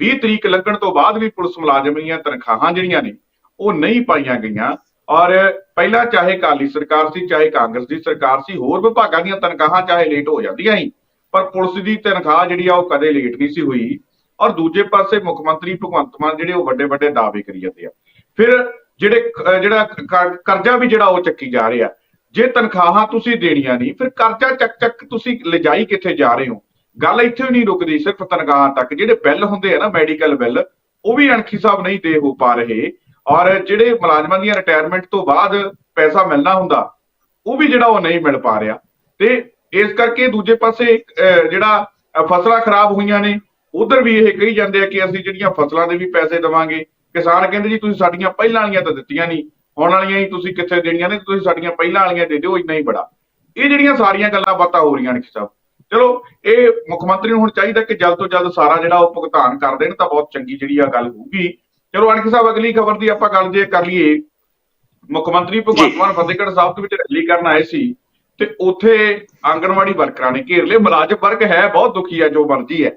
20 ਤਰੀਕ ਲੱਗਣ ਤੋਂ ਬਾਅਦ ਵੀ ਪੁਲਿਸ ਮੁਲਾਜ਼ਮ ਦੀਆਂ ਤਨਖਾਹਾਂ ਜਿਹੜੀਆਂ ਨੇ, ਉਹ ਨਹੀਂ ਪਾਈਆਂ ਗਈਆਂ। ਔਰ ਪਹਿਲਾਂ ਚਾਹੇ ਕਾਲੀ ਸਰਕਾਰ ਸੀ, ਚਾਹੇ ਕਾਂਗਰਸ ਦੀ ਸਰਕਾਰ ਸੀ, ਹੋਰ ਵਿਭਾਗਾਂ ਦੀਆਂ ਤਨਖਾਹਾਂ ਚਾਹੇ ਲੇਟ ਹੋ ਜਾਂਦੀਆਂ ਸੀ, ਪਰ ਪੁਲਿਸ ਦੀ ਤਨਖਾਹ ਜਿਹੜੀ ਆ ਉਹ ਕਦੇ ਲੇਟ ਨਹੀਂ ਸੀ ਹੋਈ। ਔਰ ਦੂਜੇ ਪਾਸੇ ਮੁੱਖ ਮੰਤਰੀ ਭਗਵੰਤ ਮਾਨ ਜਿਹੜੇ ਉਹ ਵੱਡੇ ਵੱਡੇ ਦਾਅਵੇ ਕਰੀ ਜਾਂਦੇ ਆ। ਫਿਰ ਜਿਹੜੇ ਜਿਹੜਾ ਕਰਜ਼ਾ ਵੀ ਜਿਹੜਾ ਉਹ ਚੱਕੀ ਜਾ ਰਿਹਾ। ਜੇ ਤਨਖਾਹਾਂ ਤੁਸੀਂ ਦੇਣੀਆਂ ਨਹੀਂ, ਫਿਰ ਕਰਜ਼ਾ ਚੱਕ ਚੱਕ ਤੁਸੀਂ ਲਿਜਾਈ ਕਿੱਥੇ ਜਾ ਰਹੇ ਹੋ? ਗੱਲ ਇੱਥੇ ਨਹੀਂ ਰੁਕਦੀ, ਸਿਰਫ ਤਨਖਾਹਾਂ ਤੱਕ। ਜਿਹੜੇ ਬਿੱਲ ਹੁੰਦੇ ਆ ਨਾ, ਮੈਡੀਕਲ ਬਿੱਲ, ਉਹ ਵੀ ਅਣਖੀ ਸਾਹਿਬ ਨਹੀਂ ਦੇ ਹੋ ਪਾ ਰਹੇ। ਔਰ ਜਿਹੜੇ ਮੁਲਾਜ਼ਮਾਂ ਦੀਆਂ ਰਿਟਾਇਰਮੈਂਟ ਤੋਂ ਬਾਅਦ ਪੈਸਾ ਮਿਲਣਾ ਹੁੰਦਾ, ਉਹ ਵੀ ਜਿਹੜਾ ਉਹ ਨਹੀਂ ਮਿਲ ਪਾ ਰਿਹਾ। ਤੇ ਇਸ ਕਰਕੇ ਦੂਜੇ ਪਾਸੇ ਜਿਹੜਾ ਫਸਲਾਂ ਖਰਾਬ ਹੋਈਆਂ ਨੇ, ਉਧਰ ਵੀ ਇਹ ਕਹੀ ਜਾਂਦੇ ਆ ਕਿ ਅਸੀਂ ਜਿਹੜੀਆਂ ਫਸਲਾਂ ਦੇ ਵੀ ਪੈਸੇ ਦੇਵਾਂਗੇ। ਕਿਸਾਨ ਕਹਿੰਦੇ ਜੀ, ਤੁਸੀਂ ਸਾਡੀਆਂ ਪਹਿਲਾਂ ਵਾਲੀਆਂ ਤਾਂ ਦਿੱਤੀਆਂ ਨਹੀਂ। ਹੁਣ ਵਾਲੀਆਂ ਹੀ ਤੁਸੀਂ ਕਿੱਥੇ ਦੇਣੀਆਂ ਨੇ ਤੁਸੀਂ ਸਾਡੀਆਂ ਪਹਿਲਾਂ ਵਾਲੀਆਂ ਦੇ ਦਿਓ ਇੰਨਾ ਹੀ ਬੜਾ। ਇਹ ਜਿਹੜੀਆਂ ਸਾਰੀਆਂ ਗੱਲਾਂ ਬਾਤਾਂ ਹੋ ਰਹੀਆਂ ਨੇ ਸਾਹਿਬ ਚਲੋ ਇਹ ਮੁੱਖ ਮੰਤਰੀ ਨੂੰ ਹੁਣ ਚਾਹੀਦਾ ਕਿ ਜਲਦ ਤੋਂ ਜਲਦ ਸਾਰਾ ਜਿਹੜਾ ਉਹ ਭੁਗਤਾਨ ਕਰ ਦੇਣ ਤਾਂ ਬਹੁਤ ਚੰਗੀ ਜਿਹੜੀ ਆ ਗੱਲ ਹੋਊਗੀ। ਚਲੋ ਅਣਖ ਸਾਹਿਬ ਅਗਲੀ ਖਬਰ ਦੀ ਆਪਾਂ ਗੱਲ ਜੇ ਕਰ ਲਈਏ ਮੁੱਖ ਮੰਤਰੀ ਭਗਵੰਤ ਮਾਨ ਫਤਿਹਗੜ੍ਹ ਸਾਹਿਬ ਦੇ ਵਿੱਚ ਰੈਲੀ ਕਰਨ ਆਏ ਸੀ ਤੇ ਉੱਥੇ ਆਂਗਣਵਾੜੀ ਵਰਕਰਾਂ ਨੇ ਘੇਰ ਲਏ ਮੁਲਾਜ਼ਮ ਵਰਗ ਹੈ ਬਹੁਤ ਦੁਖੀ ਹੈ ਜੋ ਮਰਜ਼ੀ ਹੈ।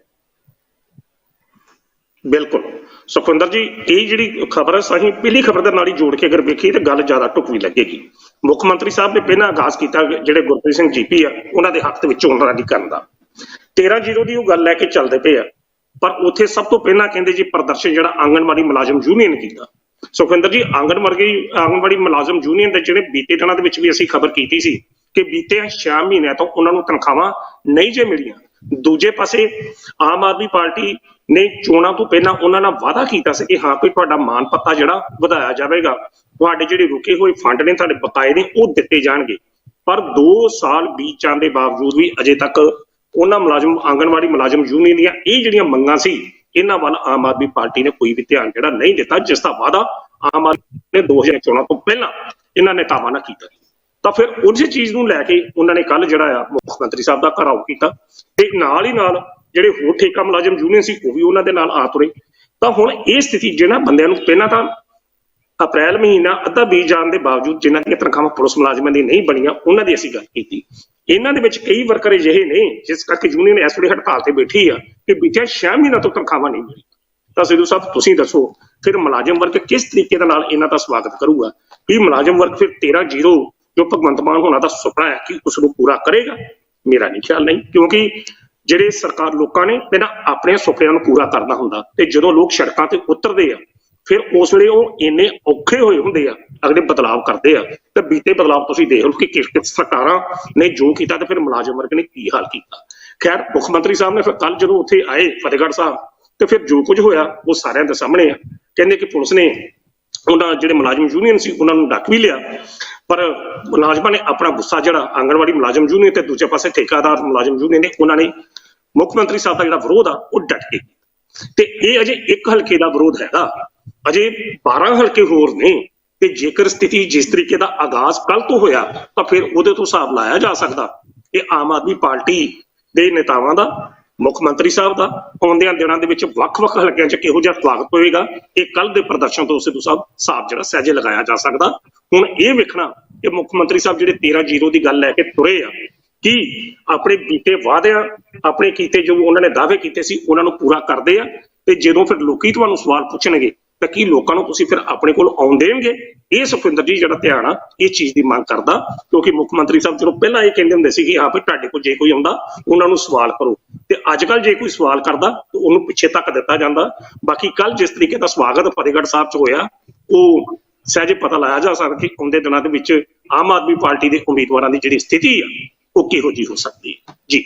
ਬਿਲਕੁਲ। ਸੁਖਵਿੰਦਰ ਜੀ, ਇਹ ਜਿਹੜੀ ਖਬਰ ਹੈ ਸਾਹੀਂ ਪਹਿਲੀ ਖਬਰ ਦੇ ਨਾਲ ਹੀ ਜੋੜ ਕੇ ਅਗਰ ਵੇਖੀਏ ਤਾਂ ਗੱਲ ਜ਼ਿਆਦਾ ਢੁਕਵੀਂ ਲੱਗੇਗੀ। ਮੁੱਖ ਮੰਤਰੀ ਸਾਹਿਬ ਨੇ ਪਹਿਲਾਂ ਆਗਾਜ਼ ਕੀਤਾ ਜਿਹੜੇ ਗੁਰਪ੍ਰੀਤ ਸਿੰਘ ਜੀਪੀ ਆ, ਉਹਨਾਂ ਦੇ ਹੱਕ ਦੇ ਵਿੱਚ ਚੋਣ ਰੈਲੀ ਕਰਨ ਦਾ। 13 ਜ਼ੀਰੋ ਦੀ ਉਹ ਗੱਲ ਲੈ ਕੇ ਚੱਲਦੇ ਪਏ ਆ, ਪਰ ਉੱਥੇ ਸਭ ਤੋਂ ਪਹਿਲਾਂ ਕਹਿੰਦੇ ਜੀ ਪ੍ਰਦਰਸ਼ਨ ਜਿਹੜਾ ਆਂਗਣਵਾੜੀ ਮੁਲਾਜ਼ਮ ਯੂਨੀਅਨ ਕੀਤਾ। ਸੁਖਵਿੰਦਰ ਜੀ, ਆਂਗਣਵਾੜੀ ਆਂਗਣਵਾੜੀ ਮੁਲਾਜ਼ਮ ਯੂਨੀਅਨ ਦੇ ਜਿਹੜੇ ਬੀਤੇ ਦਿਨਾਂ ਦੇ ਵਿੱਚ ਵੀ ਅਸੀਂ ਖਬਰ ਕੀਤੀ ਸੀ ਕਿ ਬੀਤੇ 6 ਮਹੀਨਿਆਂ ਤੋਂ ਉਹਨਾਂ ਨੂੰ ਤਨਖਾਹਾਂ ਨਹੀਂ ਜੇ ਮਿਲੀਆਂ। ਦੂਜੇ ਪਾਸੇ ਆਮ ਆਦਮੀ ਪਾਰਟੀ ਨੇ ਚੋਣਾਂ ਤੋਂ ਪਹਿਲਾਂ ਉਹਨਾਂ ਨਾਲ ਵਾਅਦਾ ਕੀਤਾ ਸੀ ਕਿ ਹਾਂ, ਕੋਈ ਤੁਹਾਡਾ ਮਾਨ ਪੱਤਾ ਜਿਹੜਾ ਵਧਾਇਆ ਜਾਵੇਗਾ, ਤੁਹਾਡੇ ਜਿਹੜੇ ਰੁਕੇ ਹੋਏ ਫੰਡ ਨੇ, ਤੁਹਾਡੇ ਬਕਾਏ ਨੇ, ਉਹ ਦਿੱਤੇ ਜਾਣਗੇ। ਪਰ 2 ਸਾਲ ਬੀਤ ਜਾਣ ਦੇ ਬਾਵਜੂਦ ਵੀ ਅਜੇ ਤੱਕ ਉਹਨਾਂ ਮੁਲਾਜ਼ਮ, ਆਂਗਣਵਾੜੀ ਮੁਲਾਜ਼ਮ ਯੂਨੀਅਨ ਦੀਆਂ ਇਹ ਜਿਹੜੀਆਂ ਮੰਗਾਂ ਸੀ, ਇਹਨਾਂ ਵੱਲ ਆਮ ਆਦਮੀ ਪਾਰਟੀ ਨੇ ਕੋਈ ਵੀ ਧਿਆਨ ਜਿਹੜਾ ਨਹੀਂ ਦਿੱਤਾ, ਜਿਸ ਦਾ ਵਾਅਦਾ ਆਮ ਆਦਮੀ ਨੇ 2014 ਤੋਂ ਪਹਿਲਾਂ ਇਹਨਾਂ ਨੇਤਾਵਾਂ ਨਾਲ ਕੀਤਾ ਤਾਂ ਫਿਰ ਉਸ ਚੀਜ਼ ਨੂੰ ਲੈ ਕੇ ਉਹਨਾਂ ਨੇ ਕੱਲ ਜਿਹੜਾ ਆ ਮੁੱਖ ਮੰਤਰੀ ਸਾਹਿਬ ਦਾ ਘਰਾਓ ਕੀਤਾ। ਤੇ ਨਾਲ ਹੀ ਨਾਲ ਜਿਹੜੇ ਹੋਰ ਠੇਕਾ ਮੁਲਾਜ਼ਮ ਯੂਨੀਅਨ ਸੀ, ਉਹ ਵੀ ਉਹਨਾਂ ਦੇ ਨਾਲ ਆ ਤੁਰੇ। ਤਾਂ ਹੁਣ ਇਹ ਸਥਿਤੀ ਜਿਹਨਾਂ ਬੰਦਿਆਂ ਨੂੰ ਪਹਿਲਾਂ ਤਾਂ ਅਪ੍ਰੈਲ ਮਹੀਨਾ ਅੱਧਾ ਬੀਜ ਜਾਣ ਦੇ ਬਾਵਜੂਦ ਜਿਨ੍ਹਾਂ ਦੀਆਂ ਤਨਖਾਹਾਂ ਪੁਲਿਸ ਮੁਲਾਜ਼ਮਾਂ ਦੀ ਨਹੀਂ ਬਣੀਆਂ, ਉਹਨਾਂ ਦੀ ਅਸੀਂ ਗੱਲ ਕੀਤੀ। ਇਹਨਾਂ ਦੇ ਵਿੱਚ ਕਈ ਵਰਕਰ ਅਜਿਹੇ ਨੇ, ਜਿਸ ਕਰਕੇ ਯੂਨੀਅਨ ਇਸ ਵੇਲੇ ਹੜਤਾਲ ਤੇ ਬੈਠੀ ਆ ਕਿ ਬੀਤੇ 6 ਮਹੀਨਿਆਂ ਤੋਂ ਤਨਖਾਹਾਂ ਨਹੀਂ ਮਿਲੀ ਤਾਂ ਸਿੱਧੂ ਸਾਹਿਬ, ਤੁਸੀਂ ਦੱਸੋ, ਫਿਰ ਮੁਲਾਜ਼ਮ ਵਰਗ ਕਿਸ ਤਰੀਕੇ ਦੇ ਨਾਲ ਇਹਨਾਂ ਦਾ ਸਵਾਗਤ ਕਰੂਗਾ? ਵੀ ਮੁਲਾਜ਼ਮ ਵਰਗ ਫਿਰ 13 ਜ਼ੀਰੋ ਜੋ ਭਗਵੰਤ ਮਾਨ ਹੋਣਾ ਦਾ ਸੁਪਨਾ ਹੈ ਕਿ ਉਸ ਨੂੰ ਪੂਰਾ ਕਰੇਗਾ, ਮੇਰਾ ਨਹੀਂ ਖਿਆਲ ਨਹੀਂ। ਕਿਉਂਕਿ ਜਿਹੜੇ ਸਰਕਾਰ ਲੋਕਾਂ ਨੇ ਪਹਿਲਾਂ ਆਪਣੇ ਸੁਪਨਿਆਂ ਨੂੰ ਪੂਰਾ ਕਰਨਾ ਹੁੰਦਾ ਤੇ ਜਦੋਂ ਲੋਕ ਸੜਕਾਂ ਤੇ ਉਤਰਦੇ ਆ, ਫਿਰ ਉਸ ਵੇਲੇ ਉਹ ਇੰਨੇ ਔਖੇ ਹੋਏ ਹੁੰਦੇ ਆ, ਅਗਲੇ ਬਦਲਾਵ ਕਰਦੇ ਆ। ਤੇ ਬੀਤੇ ਬਦਲਾਵ ਤੁਸੀਂ ਦੇਖ ਲਓ ਕਿ ਕਿਸ ਕਿਸ ਸਰਕਾਰਾਂ ਨੇ ਜੋ ਕੀਤਾ ਤੇ ਫਿਰ ਮੁਲਾਜ਼ਮ ਵਰਗ ਨੇ ਕੀ ਹਾਲ ਕੀਤਾ। ਖੈਰ, ਮੁੱਖ ਮੰਤਰੀ ਸਾਹਿਬ ਨੇ ਫਿਰ ਕੱਲ ਜਦੋਂ ਉੱਥੇ ਆਏ ਫਤਿਹਗੜ੍ਹ ਸਾਹਿਬ, ਤੇ ਫਿਰ ਜੋ ਕੁਝ ਹੋਇਆ ਉਹ ਸਾਰਿਆਂ ਦੇ ਸਾਹਮਣੇ ਆ। ਕਹਿੰਦੇ ਕਿ ਪੁਲਿਸ ਨੇ ਉਹਨਾਂ ਜਿਹੜੇ ਮੁਲਾਜ਼ਮ ਯੂਨੀਅਨ ਸੀ, ਉਹਨਾਂ ਨੂੰ ਡੱਕ ਵੀ ਲਿਆ। ਪਰ ਮੁਲਾਜ਼ਮਾਂ ਨੇ ਆਪਣਾ ਗੁੱਸਾ ਜਿਹੜਾ ਆਂਗਣਵਾੜੀ ਮੁਲਾਜ਼ਮ ਯੂਨੀਅਨ ਤੇ ਦੂਜੇ ਪਾਸੇ ਠੇਕਾਦਾਰ ਮੁਲਾਜ਼ਮ ਯੂਨੀਅਨ ਨੇ ਉਹਨਾਂ ਨੇ ਮੁੱਖ ਮੰਤਰੀ ਸਾਹਿਬ ਦਾ ਜਿਹੜਾ ਵਿਰੋਧ ਆ, ਉਹ ਡਟ ਕੇ ਤੇ ਇਹ ਅਜੇ ਇੱਕ ਹਲਕੇ ਦਾ ਵਿਰੋਧ ਹੈਗਾ। ਅਜੇ 12 ਹਲਕੇ ਹੋਰ ਨੇ ਤੇ ਜੇਕਰ ਸਥਿਤੀ ਜਿਸ ਤਰੀਕੇ ਦਾ ਆਗਾਜ਼ ਕੱਲ ਤੋਂ ਹੋਇਆ, ਤਾਂ ਫਿਰ ਉਹਦੇ ਤੋਂ ਹਿਸਾਬ ਲਾਇਆ ਜਾ ਸਕਦਾ। ਇਹ ਆਮ ਆਦਮੀ ਪਾਰਟੀ ਦੇ ਨੇਤਾਵਾਂ ਦਾ ਮੁੱਖ ਮੰਤਰੀ ਸਾਹਿਬ ਦਾ ਆਉਂਦਿਆਂ ਦਿਨਾਂ ਦੇ ਵਿੱਚ ਵੱਖ-ਵੱਖ ਹਲਕਿਆਂ 'ਚ ਕਿਹੋ ਜਿਹਾ ਸਵਾਗਤ ਹੋਵੇਗਾ, ਇਹ ਕੱਲ ਦੇ ਪ੍ਰਦਰਸ਼ਨ ਤੋਂ ਸਿੱਧੂ ਸਾਹਿਬ ਹਿਸਾਬ ਜਿਹੜਾ ਸਹਿਜੇ ਲਗਾਇਆ ਜਾ ਸਕਦਾ। ਹੁਣ ਇਹ ਵੇਖਣਾ ਕਿ ਮੁੱਖ ਮੰਤਰੀ ਸਾਹਿਬ ਜਿਹੜੇ 13 ਜ਼ੀਰੋ ਦੀ ਗੱਲ ਲੈ ਕੇ ਤੁਰੇ ਆ, ਕਿ ਆਪਣੇ ਬੀਤੇ ਵਾਅਦਿਆਂ ਆਪਣੇ ਕੀਤੇ ਜੋ ਉਹਨਾਂ ਨੇ ਦਾਅਵੇ ਕੀਤੇ ਸੀ, ਉਹਨਾਂ ਨੂੰ ਪੂਰਾ ਕਰਦੇ ਆ? ਤੇ ਜਦੋਂ ਫਿਰ ਲੋਕੀ ਤੁਹਾਨੂੰ ਸਵਾਲ ਪੁੱਛਣਗੇ ਤਾਂ ਕੀ ਲੋਕਾਂ ਨੂੰ ਤੁਸੀਂ ਫਿਰ ਆਪਣੇ ਕੋਲ ਆਉਣ ਦੇਣਗੇ? ਇਹ ਸੁਖਵਿੰਦਰ ਜੀ ਜਿਹੜਾ ਧਿਆਨ ਆ, ਇਹ ਚੀਜ਼ ਦੀ ਮੰਗ ਕਰਦਾ, ਕਿਉਂਕਿ ਮੁੱਖ ਮੰਤਰੀ ਸਾਹਿਬ ਜਦੋਂ ਪਹਿਲਾਂ ਇਹ ਕਹਿੰਦੇ ਹੁੰਦੇ ਸੀ ਕਿ ਹਾਂ ਵੀ ਤੁਹਾਡੇ ਕੋਲ ਜੇ ਕੋਈ ਆਉਂਦਾ, ਉਹਨਾਂ ਨੂੰ ਸਵਾਲ ਕਰੋ। ਤੇ ਅੱਜ ਕੱਲ ਜੇ ਕੋਈ ਸਵਾਲ ਕਰਦਾ, ਤਾਂ ਉਹਨੂੰ ਪਿੱਛੇ ਤੱਕ ਦਿੱਤਾ ਜਾਂਦਾ। ਬਾਕੀ ਕੱਲ ਜਿਸ ਤਰੀਕੇ ਦਾ ਸਵਾਗਤ ਫਤਿਹਗੜ੍ਹ ਸਾਹਿਬ 'ਚ ਹੋਇਆ, ਉਹ ਸਹਿਜੇ ਪਤਾ ਲਾਇਆ ਜਾ ਸਕਦਾ ਕਿ ਆਉਂਦੇ ਦਿਨਾਂ ਦੇ ਵਿੱਚ ਆਮ ਆਦਮੀ ਪਾਰਟੀ ਦੇ ਉਮੀਦਵਾਰਾਂ ਦੀ ਜਿਹੜੀ ਸਥਿਤੀ ਆ, ਉਹ ਕਿਹੋ ਜੀ ਹੋ ਸਕਦੀ ਹੈ। ਜੀ।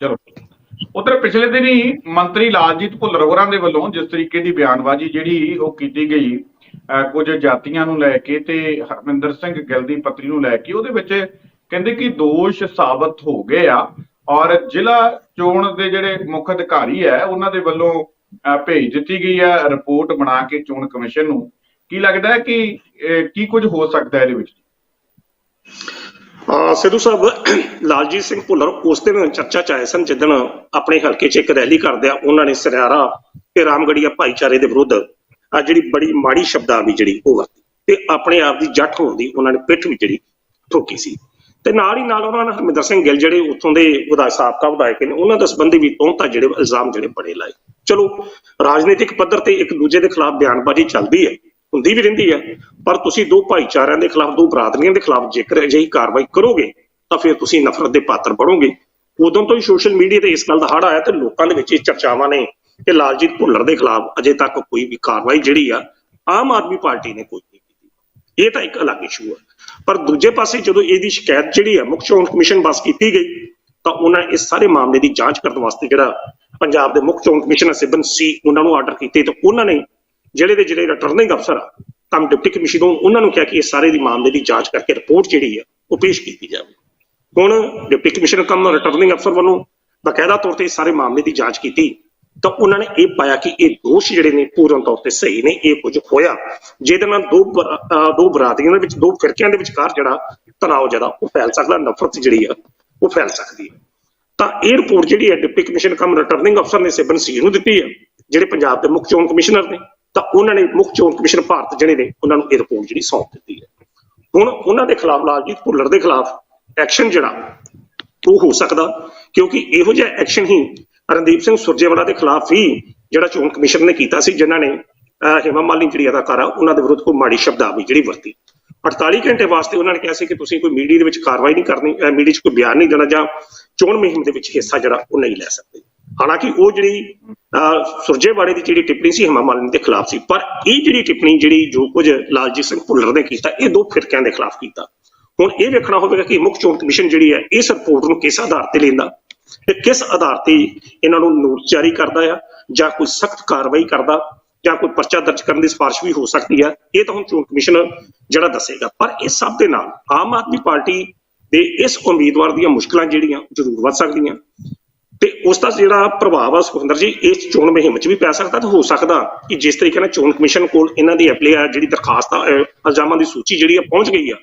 ਚਲੋ। ਉਧਰ ਪਿਛਲੇ ਦਿਨੀ ਮੰਤਰੀ ਲਾਲਜੀਤ ਭੁੱਲਰ ਹੋਰਾਂ ਦੇ ਵੱਲੋਂ ਜਿਸ ਤਰੀਕੇ ਦੀ ਬਿਆਨਬਾਜ਼ੀ ਜਿਹੜੀ ਉਹ ਕੀਤੀ ਗਈ, ਅਹ ਕੁਝ ਜਾਤੀਆਂ ਨੂੰ ਲੈ ਕੇ ਤੇ ਹਰਮਿੰਦਰ ਸਿੰਘ ਗਿੱਲ ਦੀ ਪਤਨੀ ਨੂੰ ਲੈ ਕੇ, ਉਹਦੇ ਵਿੱਚ ਕਹਿੰਦੇ ਕਿ ਦੋਸ਼ ਸਾਬਤ ਹੋ ਗਏ ਆ ਔਰ ਜ਼ਿਲ੍ਹਾ ਚੋਣ ਦੇ ਜਿਹੜੇ ਮੁੱਖ ਅਧਿਕਾਰੀ ਹੈ, ਉਹਨਾਂ ਦੇ ਵੱਲੋਂ, ਅਹ ਭੇਜ ਦਿੱਤੀ ਗਈ ਹੈ ਰਿਪੋਰਟ ਬਣਾ ਕੇ ਚੋਣ ਕਮਿਸ਼ਨ ਨੂੰ। ਕੀ ਲੱਗਦਾ ਹੈ ਕਿ ਕੀ ਕੁਝ ਹੋ ਸਕਦਾ ਹੈ ਇਹਦੇ ਵਿੱਚ? ਸਿੱਧੂ ਸਾਹਿਬ, ਲਾਲਜੀਤ ਸਿੰਘ ਭੁੱਲਰ ਉਸ ਦਿਨ ਚਰਚਾ ਚ ਆਏ ਸਨ, ਜਿੱਦਣ ਆਪਣੇ ਹਲਕੇ 'ਚ ਇੱਕ ਰੈਲੀ ਕਰਦੇ ਆ ਉਹਨਾਂ ਨੇ ਸਰਿਆਰਾ ਤੇ ਰਾਮਗੜੀਆ ਭਾਈਚਾਰੇ ਦੇ ਵਿਰੁੱਧ ਆ ਜਿਹੜੀ ਬੜੀ ਮਾੜੀ ਸ਼ਬਦਾਵਲੀ ਜਿਹੜੀ ਉਹ ਵਰਤੀ ਤੇ ਆਪਣੇ ਆਪ ਦੀ ਜੱਟ ਹੋਣ ਦੀ ਉਹਨਾਂ ਨੇ ਪਿੱਠ ਵੀ ਜਿਹੜੀ ਠੋਕੀ ਸੀ। ਤੇ ਨਾਲ ਹੀ ਨਾਲ ਉਹਨਾਂ ਨੇ ਹਰਮਿੰਦਰ ਸਿੰਘ ਗਿੱਲ ਜਿਹੜੇ ਉੱਥੋਂ ਦੇ ਵਿਧਾਇਕ ਸਾਬਕਾ ਵਿਧਾਇਕ ਨੇ, ਉਹਨਾਂ ਦੇ ਸੰਬੰਧੀ ਵੀ ਤੋਂਤਾ ਜਿਹੜੇ ਇਲਜ਼ਾਮ ਜਿਹੜੇ ਬੜੇ ਲਾਏ। ਚਲੋ, ਰਾਜਨੀਤਿਕ ਪੱਧਰ ਤੇ ਇੱਕ ਦੂਜੇ ਦੇ ਖਿਲਾਫ ਬਿਆਨਬਾਜ਼ੀ ਚੱਲਦੀ ਹੈ। ਹੁੰਦੀ ਵੀ ਰਹਿੰਦੀ ਹੈ ਪਰ ਤੁਸੀਂ ਦੋ ਭਾਈਚਾਰਿਆਂ ਦੇ ਖਿਲਾਫ, ਦੋ ਬਰਾਦਰੀਆਂ ਦੇ ਖਿਲਾਫ ਜੇਕਰ ਅਜਿਹੀ ਕਾਰਵਾਈ ਕਰੋਗੇ, ਤਾਂ ਫਿਰ ਤੁਸੀਂ ਨਫ਼ਰਤ ਦੇ ਪਾਤਰ ਬਣੋਗੇ। ਉਦੋਂ ਤੋਂ ਹੀ ਸੋਸ਼ਲ ਮੀਡੀਆ ਤੇ ਇਸ ਗੱਲ ਦਾ ਹੜ ਆਇਆ ਤੇ ਲੋਕਾਂ ਦੇ ਵਿੱਚ ਇਹ ਚਰਚਾਵਾਂ ਨੇ ਕਿ ਲਾਲਜੀਤ ਭੁੱਲਰ ਦੇ ਖਿਲਾਫ ਅਜੇ ਤੱਕ ਕੋਈ ਵੀ ਕਾਰਵਾਈ ਜਿਹੜੀ ਆ, ਆਮ ਆਦਮੀ ਪਾਰਟੀ ਨੇ ਕੋਈ ਨਹੀਂ ਕੀਤੀ। ਇਹ ਤਾਂ ਇੱਕ ਅਲੱਗ ਇਸ਼ੂ ਆ। ਪਰ ਦੂਜੇ ਪਾਸੇ ਜਦੋਂ ਇਹਦੀ ਸ਼ਿਕਾਇਤ ਜਿਹੜੀ ਆ, ਮੁੱਖ ਚੋਣ ਕਮਿਸ਼ਨ ਪਾਸ ਕੀਤੀ ਗਈ, ਤਾਂ ਉਹਨਾਂ ਇਸ ਸਾਰੇ ਮਾਮਲੇ ਦੀ ਜਾਂਚ ਕਰਨ ਵਾਸਤੇ ਜਿਹੜਾ ਪੰਜਾਬ ਦੇ ਮੁੱਖ ਚੋਣ ਕਮਿਸ਼ਨਰ ਸਿਬਨ ਸੀ, ਉਹਨਾਂ ਨੂੰ ਆਰਡਰ ਕੀਤੇ ਤੇ ਉਹਨਾਂ ਨੇ ਜਿਹੜੇ ਦੇ ਜਿਹੜੇ ਰਿਟਰਨਿੰਗ ਅਫਸਰ ਆ, ਕੰਮ ਡਿਪਟੀ ਕਮਿਸ਼ਨਰ ਨੂੰ ਉਹਨਾਂ ਨੂੰ ਕਿਹਾ ਕਿ ਇਸ ਸਾਰੇ ਦੀ ਮਾਮਲੇ ਦੀ ਜਾਂਚ ਕਰਕੇ ਰਿਪੋਰਟ ਜਿਹੜੀ ਆ, ਉਹ ਪੇਸ਼ ਕੀਤੀ ਜਾਵੇ। ਹੁਣ ਡਿਪਟੀ ਕਮਿਸ਼ਨਰ ਕੰਮ ਰਿਟਰਨਿੰਗ ਅਫਸਰ ਵੱਲੋਂ ਬਕਾਇਦਾ ਤੌਰ ਤੇ ਇਸ ਸਾਰੇ ਮਾਮਲੇ ਦੀ ਜਾਂਚ ਕੀਤੀ, ਤਾਂ ਉਹਨਾਂ ਨੇ ਇਹ ਪਾਇਆ ਕਿ ਇਹ ਦੋਸ਼ ਜਿਹੜੇ ਨੇ ਪੂਰਨ ਤੌਰ ਤੇ ਸਹੀ ਨੇ, ਇਹ ਕੁਝ ਹੋਇਆ। ਜਿਹਦੇ ਨਾਲ ਦੋ ਦੋ ਬਰਾਦਰੀਆਂ ਦੇ ਵਿੱਚ, ਦੋ ਫਿਰਕਿਆਂ ਦੇ ਵਿਚਕਾਰ ਜਿਹੜਾ ਤਣਾਅ ਜਿਹੜਾ, ਉਹ ਫੈਲ ਸਕਦਾ, ਨਫ਼ਰਤ ਜਿਹੜੀ ਆ, ਉਹ ਫੈਲ ਸਕਦੀ ਹੈ ਤਾਂ ਇਹ ਰਿਪੋਰਟ ਜਿਹੜੀ ਹੈ ਡਿਪਟੀ ਕਮਿਸ਼ਨ ਕਮ ਰਿਟਰਨਿੰਗ ਅਫਸਰ ਨੇ ਸਿਬਨ ਸੀ ਨੂੰ ਦਿੱਤੀ ਹੈ ਜਿਹੜੇ ਪੰਜਾਬ ਦੇ ਮੁੱਖ ਚੋਣ ਕਮਿਸ਼ਨਰ ਨੇ। ਤਾਂ ਉਹਨਾਂ ਨੇ ਮੁੱਖ ਚੋਣ ਕਮਿਸ਼ਨ ਭਾਰਤ ਜਿਹੜੇ ਨੇ ਉਹਨਾਂ ਨੂੰ ਇਹ ਰਿਪੋਰਟ ਜਿਹੜੀ ਸੌਂਪ ਦਿੱਤੀ ਹੈ। ਹੁਣ ਉਹਨਾਂ ਦੇ ਖਿਲਾਫ ਲਾਲਜੀਤ ਭੁੱਲਰ ਦੇ ਖਿਲਾਫ ਐਕਸ਼ਨ ਜਿਹੜਾ ਉਹ ਹੋ ਸਕਦਾ ਕਿਉਂਕਿ ਇਹੋ ਜਿਹਾ ਐਕਸ਼ਨ ਹੀ ਰਣਦੀਪ ਸਿੰਘ ਸੁਰਜੇਵਾਲਾ ਦੇ ਖਿਲਾਫ ਹੀ ਜਿਹੜਾ ਚੋਣ ਕਮਿਸ਼ਨ ਨੇ ਕੀਤਾ ਸੀ ਜਿਨ੍ਹਾਂ ਨੇ ਅਹ, ਹੇਮਾ ਮਾਲਿਨੀ ਜਿਹੜੀ ਅਦਾਕਾਰਾ ਉਹਨਾਂ ਦੇ ਵਿਰੁੱਧ ਕੋਈ ਮਾੜੀ ਸ਼ਬਦਾਵਲੀ ਜਿਹੜੀ ਵਰਤੀ। 48 ਘੰਟੇ ਵਾਸਤੇ ਉਹਨਾਂ ਨੇ ਕਿਹਾ ਸੀ ਕਿ ਤੁਸੀਂ ਕੋਈ ਮੀਡੀਆ ਦੇ ਵਿੱਚ ਕਾਰਵਾਈ ਨਹੀਂ ਕਰਨੀ ਮੀਡੀਆ 'ਚ ਕੋਈ ਬਿਆਨ ਨਹੀਂ ਦੇਣਾ ਜਾਂ ਚੋਣ ਮੁਹਿੰਮ ਦੇ ਵਿੱਚ ਹਿੱਸਾ ਜਿਹੜਾ ਉਹ ਨਹੀਂ ਲੈ ਸਕਦੇ। ਹਾਲਾਂਕਿ ਉਹ ਜਿਹੜੀ ਅਹ, ਸੁਰਜੇਵਾਲੇ ਦੀ ਜਿਹੜੀ ਟਿੱਪਣੀ ਸੀ ਹਮਾ ਮਾਲਿਨੀ ਦੇ ਖਿਲਾਫ ਸੀ ਪਰ ਇਹ ਜਿਹੜੀ ਟਿੱਪਣੀ ਜਿਹੜੀ ਜੋ ਕੁਝ ਲਾਲਜੀਤ ਸਿੰਘ ਭੁੱਲਰ ਨੇ ਕੀਤਾ ਇਹ ਦੋ ਫਿਰਕਿਆਂ ਦੇ ਖਿਲਾਫ ਕੀਤਾ। ਹੁਣ ਇਹ ਵੇਖਣਾ ਹੋਵੇਗਾ ਕਿ ਮੁੱਖ ਚੋਣ ਕਮਿਸ਼ਨ ਜਿਹੜੀ ਹੈ ਇਸ ਰਿਪੋਰਟ ਨੂੰ ਕਿਸ ਆਧਾਰ ਤੇ ਲੈਂਦਾ ਤੇ ਕਿਸ ਆਧਾਰ ਤੇ ਇਹਨਾਂ ਨੂੰ ਨੋਟਿਸ ਜਾਰੀ ਕਰਦਾ ਆ ਜਾਂ ਕੋਈ ਸਖਤ ਕਾਰਵਾਈ ਕਰਦਾ ਜਾਂ ਕੋਈ ਪਰਚਾ ਦਰਜ ਕਰਨ ਦੀ ਸਿਫਾਰਿਸ਼ ਵੀ ਹੋ ਸਕਦੀ ਹੈ ਇਹ ਤਾਂ ਹੁਣ ਚੋਣ ਕਮਿਸ਼ਨ ਜਿਹੜਾ ਦੱਸੇਗਾ। ਪਰ ਇਸ ਸਭ ਦੇ ਨਾਲ ਆਮ ਆਦਮੀ ਪਾਰਟੀ ਦੇ ਇਸ ਉਮੀਦਵਾਰ ਦੀਆਂ ਮੁਸ਼ਕਲਾਂ ਜਿਹੜੀਆਂ ਜ਼ਰੂਰ ਵੱਧ ਸਕਦੀਆਂ। ਤੇ ਉਸ ਦਾ ਜਿਹੜਾ ਪ੍ਰਭਾਵ ਆ ਸੁਖਵਿੰਦਰ ਜੀ ਇਸ ਚੋਣ ਮੁਹਿੰਮ 'ਚ ਵੀ ਪੈ ਸਕਦਾ ਤੇ ਹੋ ਸਕਦਾ ਕਿ ਜਿਸ ਤਰੀਕੇ ਨਾਲ ਚੋਣ ਕਮਿਸ਼ਨ ਕੋਲ ਇਹਨਾਂ ਦੀ ਐਪਲੀ ਆ ਜਿਹੜੀ ਦਰਖਾਸਤ ਆ, ਇਲਜ਼ਾਮਾਂ ਦੀ ਸੂਚੀ ਜਿਹੜੀ ਆ ਪਹੁੰਚ ਗਈ ਆ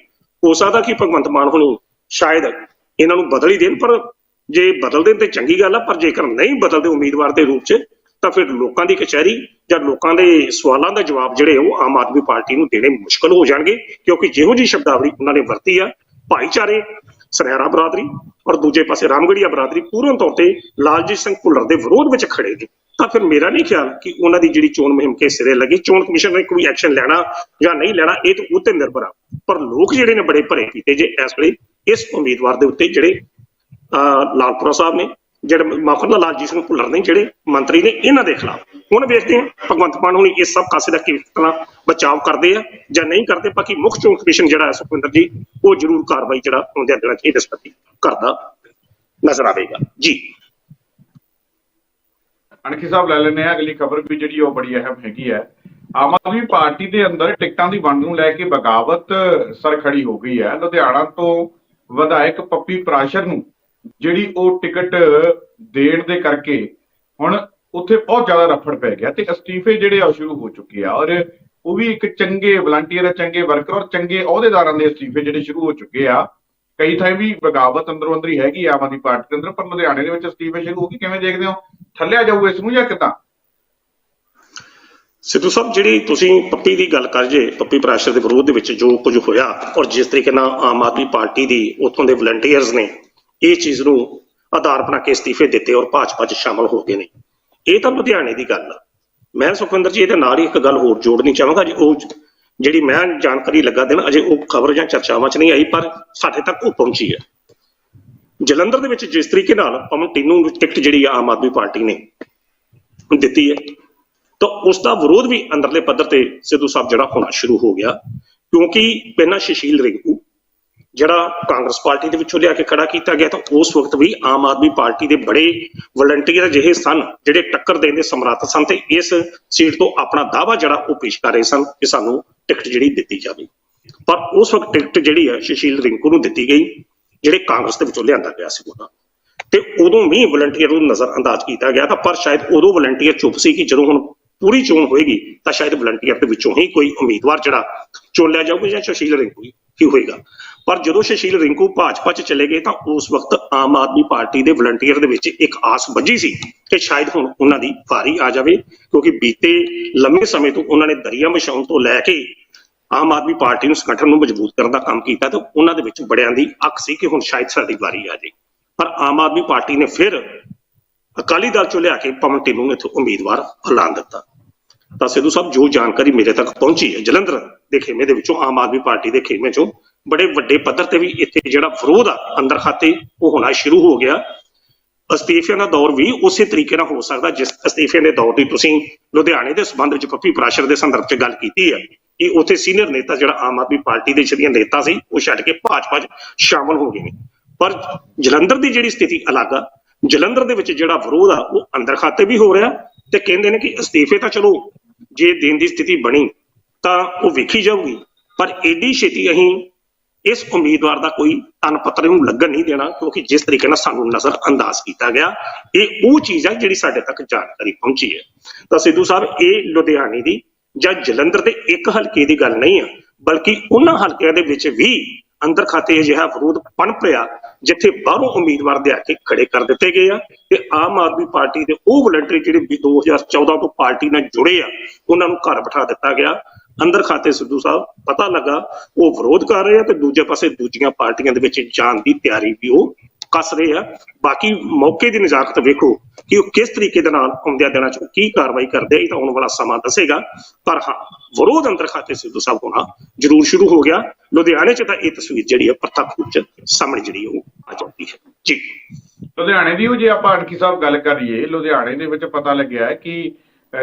ਹੋ ਸਕਦਾ ਕਿ ਭਗਵੰਤ ਮਾਨ ਹੁਣੀ ਸ਼ਾਇਦ ਇਹਨਾਂ ਨੂੰ ਬਦਲ ਹੀ ਦੇਣ ਪਰ ਜੇ ਬਦਲ ਦੇਣ ਤੇ ਚੰਗੀ ਗੱਲ ਆ ਪਰ ਜੇਕਰ ਨਹੀਂ ਬਦਲਦੇ ਉਮੀਦਵਾਰ ਦੇ ਰੂਪ 'ਚ ਤਾਂ ਫਿਰ ਲੋਕਾਂ ਦੀ ਕਚਹਿਰੀ ਜਾਂ ਲੋਕਾਂ ਦੇ ਸਵਾਲਾਂ ਦਾ ਜਵਾਬ ਜਿਹੜੇ ਉਹ ਆਮ ਆਦਮੀ ਪਾਰਟੀ ਨੂੰ ਦੇਣੇ ਮੁਸ਼ਕਲ ਹੋ ਜਾਣਗੇ ਕਿਉਂਕਿ ਜਿਹੋ ਜੀ ਸ਼ਬਦਾਵਲੀ ਉਹਨਾਂ ਨੇ ਵਰਤੀ ਆ ਭਾਈਚਾਰੇ ਸੁਨਹਿਰਾ ਬਰਾਦਰੀ ਔਰ ਦੂਜੇ ਪਾਸੇ ਰਾਮਗੜੀਆ ਬਰਾਦਰੀ ਪੂਰਨ ਤੌਰ ਤੇ ਲਾਲਜੀਤ ਸਿੰਘ ਭੁੱਲਰ ਦੇ ਵਿਰੋਧ ਵਿੱਚ ਖੜੇ ਨੇ। ਤਾਂ ਫਿਰ ਮੇਰਾ ਨਹੀਂ ਖਿਆਲ ਕਿ ਉਹਨਾਂ ਦੀ ਜਿਹੜੀ ਚੋਣ ਮੁਹਿੰਮ ਕੇ ਸਿਰੇ ਲੱਗੀ, ਚੋਣ ਕਮਿਸ਼ਨ ਨੇ ਕੋਈ ਐਕਸ਼ਨ ਲੈਣਾ ਜਾਂ ਨਹੀਂ ਲੈਣਾ, ਇਹ ਤਾਂ ਉੱਤੇ ਨਿਰਭਰ ਆ। ਪਰ ਲੋਕ ਜਿਹੜੇ ਨੇ ਬੜੇ ਭਰੇ ਕੀਤੇ ਜੇ ਇਸ ਵੇਲੇ ਇਸ ਉਮੀਦਵਾਰ ਦੇ ਉੱਤੇ ਜਿਹੜੇ ਲਾਲਪੁਰਾ ਸਾਹਿਬ ਨੇ ਜਿਹੜੇ ਮਾਫਰ ਦਾ ਸਿੰਘ ਭੁੱਲਰ ਨੇ, ਜਿਹੜੇ ਮੰਤਰੀ ਨੇ, ਇਹਨਾਂ ਦੇ ਖਿਲਾਫ। ਹੁਣ ਵੇਖਦੇ ਹਾਂ, ਭਗਵੰਤ ਮਾਨ ਹੁਣੀ ਇਸ ਸਭ ਕਾਸੇ ਦਾ ਕਿਸ ਤਰ੍ਹਾਂ ਬਚਾਅ ਕਰਦੇ ਆ ਜਾਂ ਨਹੀਂ ਕਰਦੇ, ਬਾਕੀ ਮੁੱਖ ਚੋਣ ਕਮਿਸ਼ਨ ਜਿਹੜਾ ਹੈ ਸੁਖਵਿੰਦਰ ਜੀ, ਉਹ ਜ਼ਰੂਰ ਕਾਰਵਾਈ ਜਿਹੜਾ ਆਉਂਦੇ ਦਿਨਾਂ 'ਚ ਇਹ ਨਿਸਪਤੀ ਕਰਦਾ ਨਜ਼ਰ ਆਵੇਗਾ। ਜੀ। ਅਣਖੀ ਸਾਹਿਬ ਲੈ ਲੈਂਦੇ ਆ ਅਗਲੀ ਖਬਰ ਵੀ ਜਿਹੜੀ ਉਹ ਬੜੀ ਅਹਿਮ ਹੈਗੀ ਹੈ। ਆਮ ਆਦਮੀ ਪਾਰਟੀ ਦੇ ਅੰਦਰ ਟਿਕਟਾਂ ਦੀ ਵੰਡ ਨੂੰ ਲੈ ਕੇ ਬਗਾਵਤ ਸਰ ਖੜੀ ਹੋ ਗਈ ਹੈ। ਲੁਧਿਆਣਾ ਤੋਂ ਵਿਧਾਇਕ ਪੱਪੀ ਪ੍ਰਾਸ਼ਰ ਨੂੰ ਜਿਹੜੀ ਉਹ ਟਿਕਟ ਦੇਣ ਦੇ ਕਰਕੇ ਹੁਣ ਉੱਥੇ ਬਹੁਤ ਜ਼ਿਆਦਾ ਰਫੜ ਪੈ ਗਿਆ ਤੇ ਅਸਤੀਫੇ ਜਿਹੜੇ ਆ ਸ਼ੁਰੂ ਹੋ ਚੁੱਕੇ ਆ ਔਰ ਉਹ ਵੀ ਇੱਕ ਚੰਗੇ ਵਲੰਟੀਅਰ ਚੰਗੇ ਵਰਕਰ ਔਰ ਚੰਗੇ ਅਹੁਦੇਦਾਰਾਂ ਦੇ ਅਸਤੀਫੇ ਜਿਹੜੇ ਸ਼ੁਰੂ ਹੋ ਚੁੱਕੇ ਆ। ਕਈ ਥਾਂ ਵੀ ਬਗਾਵਤ ਅੰਦਰੋਂ ਅੰਦਰ ਹੈਗੀ ਆਮ ਆਦਮੀ ਪਾਰਟੀ ਦੇ ਅੰਦਰ, ਪਰ ਲੁਧਿਆਣੇ ਦੇ ਵਿੱਚ ਅਸਤੀਫੇ ਸ਼ੁਰੂ ਹੋ ਗਏ। ਕਿਵੇਂ ਦੇਖਦੇ ਹੋ? ਥੱਲਿਆ ਜਾਊਗਾ ਇਸ ਨੂੰ ਜਾਂ ਕਿੱਦਾਂ? ਸਿੱਧੂ ਸਾਹਿਬ, ਜਿਹੜੀ ਤੁਸੀਂ ਪੱਪੀ ਦੀ ਗੱਲ ਕਰ ਜੇ, ਪੱਪੀ ਪ੍ਰਾਸ਼ਰ ਦੇ ਵਿਰੋਧ ਦੇ ਵਿੱਚ ਜੋ ਕੁਝ ਹੋਇਆ ਔਰ ਜਿਸ ਤਰੀਕੇ ਨਾਲ ਆਮ ਆਦਮੀ ਪਾਰਟੀ ਦੀ ਉੱਥੋਂ ਦੇ ਵਲੰਟੀਅਰਸ ਨੇ ਇਹ ਚੀਜ਼ ਨੂੰ ਆਧਾਰ ਬਣਾ ਕੇ ਅਸਤੀਫੇ ਦਿੱਤੇ ਔਰ ਭਾਜਪਾ 'ਚ ਸ਼ਾਮਲ ਹੋ ਗਏ ਨੇ। ਇਹ ਤਾਂ ਲੁਧਿਆਣੇ ਦੀ ਗੱਲ ਆ। ਮੈਂ ਸੁਖਵਿੰਦਰ ਜੀ, ਇਹਦੇ ਨਾਲ ਹੀ ਇੱਕ ਗੱਲ ਹੋਰ ਜੋੜਨੀ ਚਾਹਾਂਗਾ ਜੀ। ਉਹ ਜਿਹੜੀ ਮੈਂ ਜਾਣਕਾਰੀ ਲੱਗਾ ਦੇਣਾ ਅਜੇ ਉਹ ਖਬਰ ਜਾਂ ਚਰਚਾਵਾਂ 'ਚ ਨਹੀਂ ਆਈ, ਪਰ ਸਾਡੇ ਤੱਕ ਉਹ ਪਹੁੰਚੀ ਹੈ। ਜਲੰਧਰ ਦੇ ਵਿੱਚ ਜਿਸ ਤਰੀਕੇ ਨਾਲ ਪਵਨ ਟਿੰਨੂ ਨੂੰ ਟਿਕਟ ਜਿਹੜੀ ਆ ਆਮ ਆਦਮੀ ਪਾਰਟੀ ਨੇ ਦਿੱਤੀ ਹੈ, ਤਾਂ ਉਸ ਦਾ ਵਿਰੋਧ ਵੀ ਅੰਦਰਲੇ ਪੱਧਰ ਤੇ ਸਿੱਧੂ ਸਾਹਿਬ ਜਿਹੜਾ ਹੋਣਾ ਸ਼ੁਰੂ ਹੋ ਗਿਆ, ਕਿਉਂਕਿ ਪਹਿਲਾਂ ਸ਼ਸ਼ੀਲ ਰਿੰਕੂ ਜਿਹੜਾ ਕਾਂਗਰਸ ਪਾਰਟੀ ਦੇ ਵਿੱਚੋਂ ਲਿਆ ਕੇ ਖੜਾ ਕੀਤਾ ਗਿਆ ਤਾਂ ਉਸ ਵਕਤ ਵੀ ਆਮ ਆਦਮੀ ਪਾਰਟੀ ਦੇ ਬੜੇ ਵਲੰਟੀਅਰ ਜਿਹੇ ਸਨ, ਜਿਹੜੇ ਟੱਕਰ ਦੇਣ ਦੇ ਸਮਰੱਥ ਸਨ ਤੇ ਇਸ ਸੀਟ ਤੋਂ ਆਪਣਾ ਦਾਅਵਾ ਜਿਹੜਾ ਉਹ ਪੇਸ਼ ਕਰ ਰਹੇ ਸਨ ਕਿ ਸਾਨੂੰ ਟਿਕਟ ਜਿਹੜੀ ਦਿੱਤੀ ਜਾਵੇ। ਪਰ ਉਸ ਵਕਤ ਟਿਕਟ ਜਿਹੜੀ ਹੈ ਸ਼ਸ਼ੀਲ ਰਿੰਕੂ ਨੂੰ ਦਿੱਤੀ ਗਈ, ਜਿਹੜੇ ਕਾਂਗਰਸ ਦੇ ਵਿੱਚੋਂ ਲਿਆਂਦਾ ਗਿਆ ਸੀ ਉਹਦਾ ਤੇ ਉਦੋਂ ਵੀ ਵਲੰਟੀਅਰ ਨੂੰ ਨਜ਼ਰ ਅੰਦਾਜ਼ ਕੀਤਾ ਗਿਆ ਤਾਂ ਪਰ ਸ਼ਾਇਦ ਉਦੋਂ ਵਲੰਟੀਅਰ ਚੁੱਪ ਸੀ ਕਿ ਜਦੋਂ ਹੁਣ ਪੂਰੀ ਚੋਣ ਹੋਏਗੀ ਤਾਂ ਸ਼ਾਇਦ ਵਲੰਟੀਅਰ ਦੇ ਵਿੱਚੋਂ ਹੀ ਕੋਈ ਉਮੀਦਵਾਰ ਜਿਹੜਾ ਚੁਣ ਲਿਆ ਜਾਊਗਾ ਜਾਂ ਸ਼ਸ਼ੀਲ ਰਿੰਕੂ ਹੀ ਹੋਏਗਾ। ਪਰ ਜਦੋਂ ਸ਼ਸ਼ੀਲ ਰਿੰਕੂ ਭਾਜਪਾ 'ਚ ਚਲੇ ਗਏ ਤਾਂ ਉਸ ਵਕਤ ਆਮ ਆਦਮੀ ਪਾਰਟੀ ਦੇ ਵਲੰਟੀਅਰ ਦੇ ਵਿੱਚ ਇੱਕ ਆਸ ਵੱਜੀ ਸੀ ਕਿ ਸ਼ਾਇਦ ਹੁਣ ਉਹਨਾਂ ਦੀ ਵਾਰੀ ਆ ਜਾਵੇ, ਕਿਉਂਕਿ ਬੀਤੇ ਲੰਮੇ ਸਮੇਂ ਤੋਂ ਉਹਨਾਂ ਨੇ ਦਰਿਆ ਵਿਛਾਉਣ ਤੋਂ ਲੈ ਕੇ ਆਮ ਆਦਮੀ ਪਾਰਟੀ ਨੂੰ ਸੰਗਠਨ ਨੂੰ ਮਜ਼ਬੂਤ ਕਰਨ ਦਾ ਕੰਮ ਕੀਤਾ ਤੇ ਉਹਨਾਂ ਦੇ ਵਿੱਚ ਬੜਿਆਂ ਦੀ ਅੱਖ ਸੀ ਕਿ ਹੁਣ ਸ਼ਾਇਦ ਸਾਡੀ ਵਾਰੀ ਆ ਜਾਏ ਪਰ ਆਮ ਆਦਮੀ ਪਾਰਟੀ ਨੇ ਫਿਰ ਅਕਾਲੀ ਦਲ ਚੋਂ ਲਿਆ ਕੇ ਪਵਨ ਟਿੰਨੂ ਨੂੰ ਇੱਥੋਂ ਉਮੀਦਵਾਰ ਐਲਾਨ ਦਿੱਤਾ। ਤਾਂ ਸਿੱਧੂ ਸਾਹਿਬ, ਜੋ ਜਾਣਕਾਰੀ ਮੇਰੇ ਤੱਕ ਪਹੁੰਚੀ ਹੈ, ਜਲੰਧਰ ਦੇ ਖੇਮੇ ਦੇ ਵਿੱਚੋਂ, ਆਮ ਆਦਮੀ ਪਾਰਟੀ ਦੇ ਖੇਮੇ ਚੋਂ ਬੜੇ ਵੱਡੇ ਪੱਧਰ ਤੇ ਵੀ ਇੱਥੇ ਜਿਹੜਾ ਵਿਰੋਧ ਆ ਅੰਦਰ ਖਾਤੇ, ਉਹ ਹੋਣਾ ਸ਼ੁਰੂ ਹੋ ਗਿਆ। ਅਸਤੀਫਿਆਂ ਦਾ ਦੌਰ ਵੀ ਉਸੇ ਤਰੀਕੇ ਨਾਲ ਹੋ ਸਕਦਾ, ਜਿਸ ਅਸਤੀਫਿਆਂ ਦੇ ਦੌਰ ਦੀ ਤੁਸੀਂ ਲੁਧਿਆਣੇ ਦੇ ਸਬੰਧ ਵਿੱਚ ਪੱਪੀ ਪ੍ਰਾਸ਼ਰ ਦੇ ਸੰਦਰਭ 'ਚ ਗੱਲ ਕੀਤੀ ਹੈ ਕਿ ਉੱਥੇ ਸੀਨੀਅਰ ਨੇਤਾ ਜਿਹੜਾ ਆਮ ਆਦਮੀ ਪਾਰਟੀ ਦੇ ਜਿਹੜੀਆਂ ਨੇਤਾ ਸੀ, ਉਹ ਛੱਡ ਕੇ ਭਾਜਪਾ 'ਚ ਸ਼ਾਮਲ ਹੋ ਗਏ ਨੇ। ਪਰ ਜਲੰਧਰ ਦੀ ਜਿਹੜੀ ਸਥਿਤੀ ਅਲੱਗ ਆ, ਜਲੰਧਰ ਦੇ ਵਿੱਚ ਜਿਹੜਾ ਵਿਰੋਧ ਆ, ਉਹ ਅੰਦਰ ਖਾਤੇ ਵੀ ਹੋ ਰਿਹਾ ਤੇ ਕਹਿੰਦੇ ਨੇ ਕਿ ਅਸਤੀਫੇ ਤਾਂ ਚਲੋ, ਜੇ ਦੇਣ ਦੀ ਸਥਿਤੀ ਬਣੀ ਤਾਂ ਉਹ ਵੇਖੀ ਜਾਊਗੀ। ਪਰ ਏਡੀ ਛੇਤੀ ਅਸੀਂ ਇਸ ਉਮੀਦਵਾਰ ਦਾ ਕੋਈ ਅਨਪੱਤਰ ਨੂੰ ਲੱਗਣ ਨਹੀਂ ਦੇਣਾ, ਕਿਉਂਕਿ ਜਿਸ ਤਰੀਕੇ ਨਾਲ ਸਾਨੂੰ ਨਜ਼ਰ ਅੰਦਾਜ਼ ਕੀਤਾ ਗਿਆ, ਇਹ ਉਹ ਚੀਜ਼ ਹੈ ਜਿਹੜੀ ਸਾਡੇ ਤੱਕ ਜਾਣਕਾਰੀ ਪਹੁੰਚੀ ਹੈ। ਤਾਂ ਸਿੱਧੂ ਸਾਹਿਬ, ਇਹ ਲੁਧਿਆਣੇ ਦੀ ਜਾਂ ਜਲੰਧਰ ਦੇ ਇੱਕ ਹਲਕੇ ਦੀ ਗੱਲ ਨਹੀਂ ਹੈ ਬਲਕਿ ਉਹਨਾਂ ਹਲਕਿਆਂ ਦੇ ਵਿੱਚ ਵੀ ਅੰਦਰ ਖਾਤੇ ਅਜਿਹਾ ਵਿਰੋਧ ਪਨਪ ਰਿਹਾ ਜਿੱਥੇ ਬਾਹਰੋਂ ਉਮੀਦਵਾਰ ਦੇ ਆ ਕੇ ਖੜੇ ਕਰ ਦਿੱਤੇ ਗਏ ਆ ਤੇ ਆਮ ਆਦਮੀ ਪਾਰਟੀ ਦੇ ਉਹ ਵਲੰਟਰੀ ਜਿਹੜੇ ਵੀ 2014 ਤੋਂ ਪਾਰਟੀ ਨਾਲ ਜੁੜੇ ਆ, ਉਹਨਾਂ ਨੂੰ ਘਰ ਬਿਠਾ ਦਿੱਤਾ ਗਿਆ। ਅੰਦਰ ਖਾਤੇ ਸਿੱਧੂ ਸਾਹਿਬ, ਪਤਾ ਲੱਗਾ ਉਹ ਵਿਰੋਧ ਕਰ ਰਹੇ ਆ ਤੇ ਦੂਜੇ ਪਾਸੇ ਦੂਜੀਆਂ ਪਾਰਟੀਆਂ ਦੇ ਵਿੱਚ ਜਾਣ ਦੀ ਤਿਆਰੀ ਵੀ ਉਹ ਕੱਸ ਰਹੇ ਆ। ਬਾਕੀ ਮੌਕੇ ਦੀ ਨਜ਼ਾਕਤ ਵੇਖੋ ਕਿ ਉਹ ਕਿਸ ਤਰੀਕੇ ਦੇ ਨਾਲ ਆਉਂਦਿਆਂ ਦਿਨਾਂ ਚ ਕੀ ਕਾਰਵਾਈ ਕਰਦੇ ਇਹ ਤਾਂ ਆਉਣ ਵਾਲਾ ਸਮਾਂ ਦੱਸੇਗਾ। ਪਰ ਹਾਂ, ਵਿਰੋਧ ਅੰਦਰ ਖਾਤੇ ਸਿੱਧੂ ਸਾਹਿਬ ਹੋਣਾ ਜ਼ਰੂਰ ਸ਼ੁਰੂ ਹੋ ਗਿਆ। ਲੁਧਿਆਣੇ ਚ ਤਾਂ ਇਹ ਤਸਵੀਰ ਜਿਹੜੀ ਹੈ ਪ੍ਰਤੱਖ ਰੂਪ ਚ ਸਾਹਮਣੇ ਜਿਹੜੀ ਉਹ ਆ ਜਾਂਦੀ ਹੈ। ਜੀ। ਲੁਧਿਆਣੇ ਦੀ ਉਹ ਜੇ ਆਪਾਂ ਅਣਖੀ ਸਾਹਿਬ ਗੱਲ ਕਰੀਏ, ਲੁਧਿਆਣੇ ਦੇ ਵਿੱਚ ਪਤਾ ਲੱਗਿਆ ਕਿ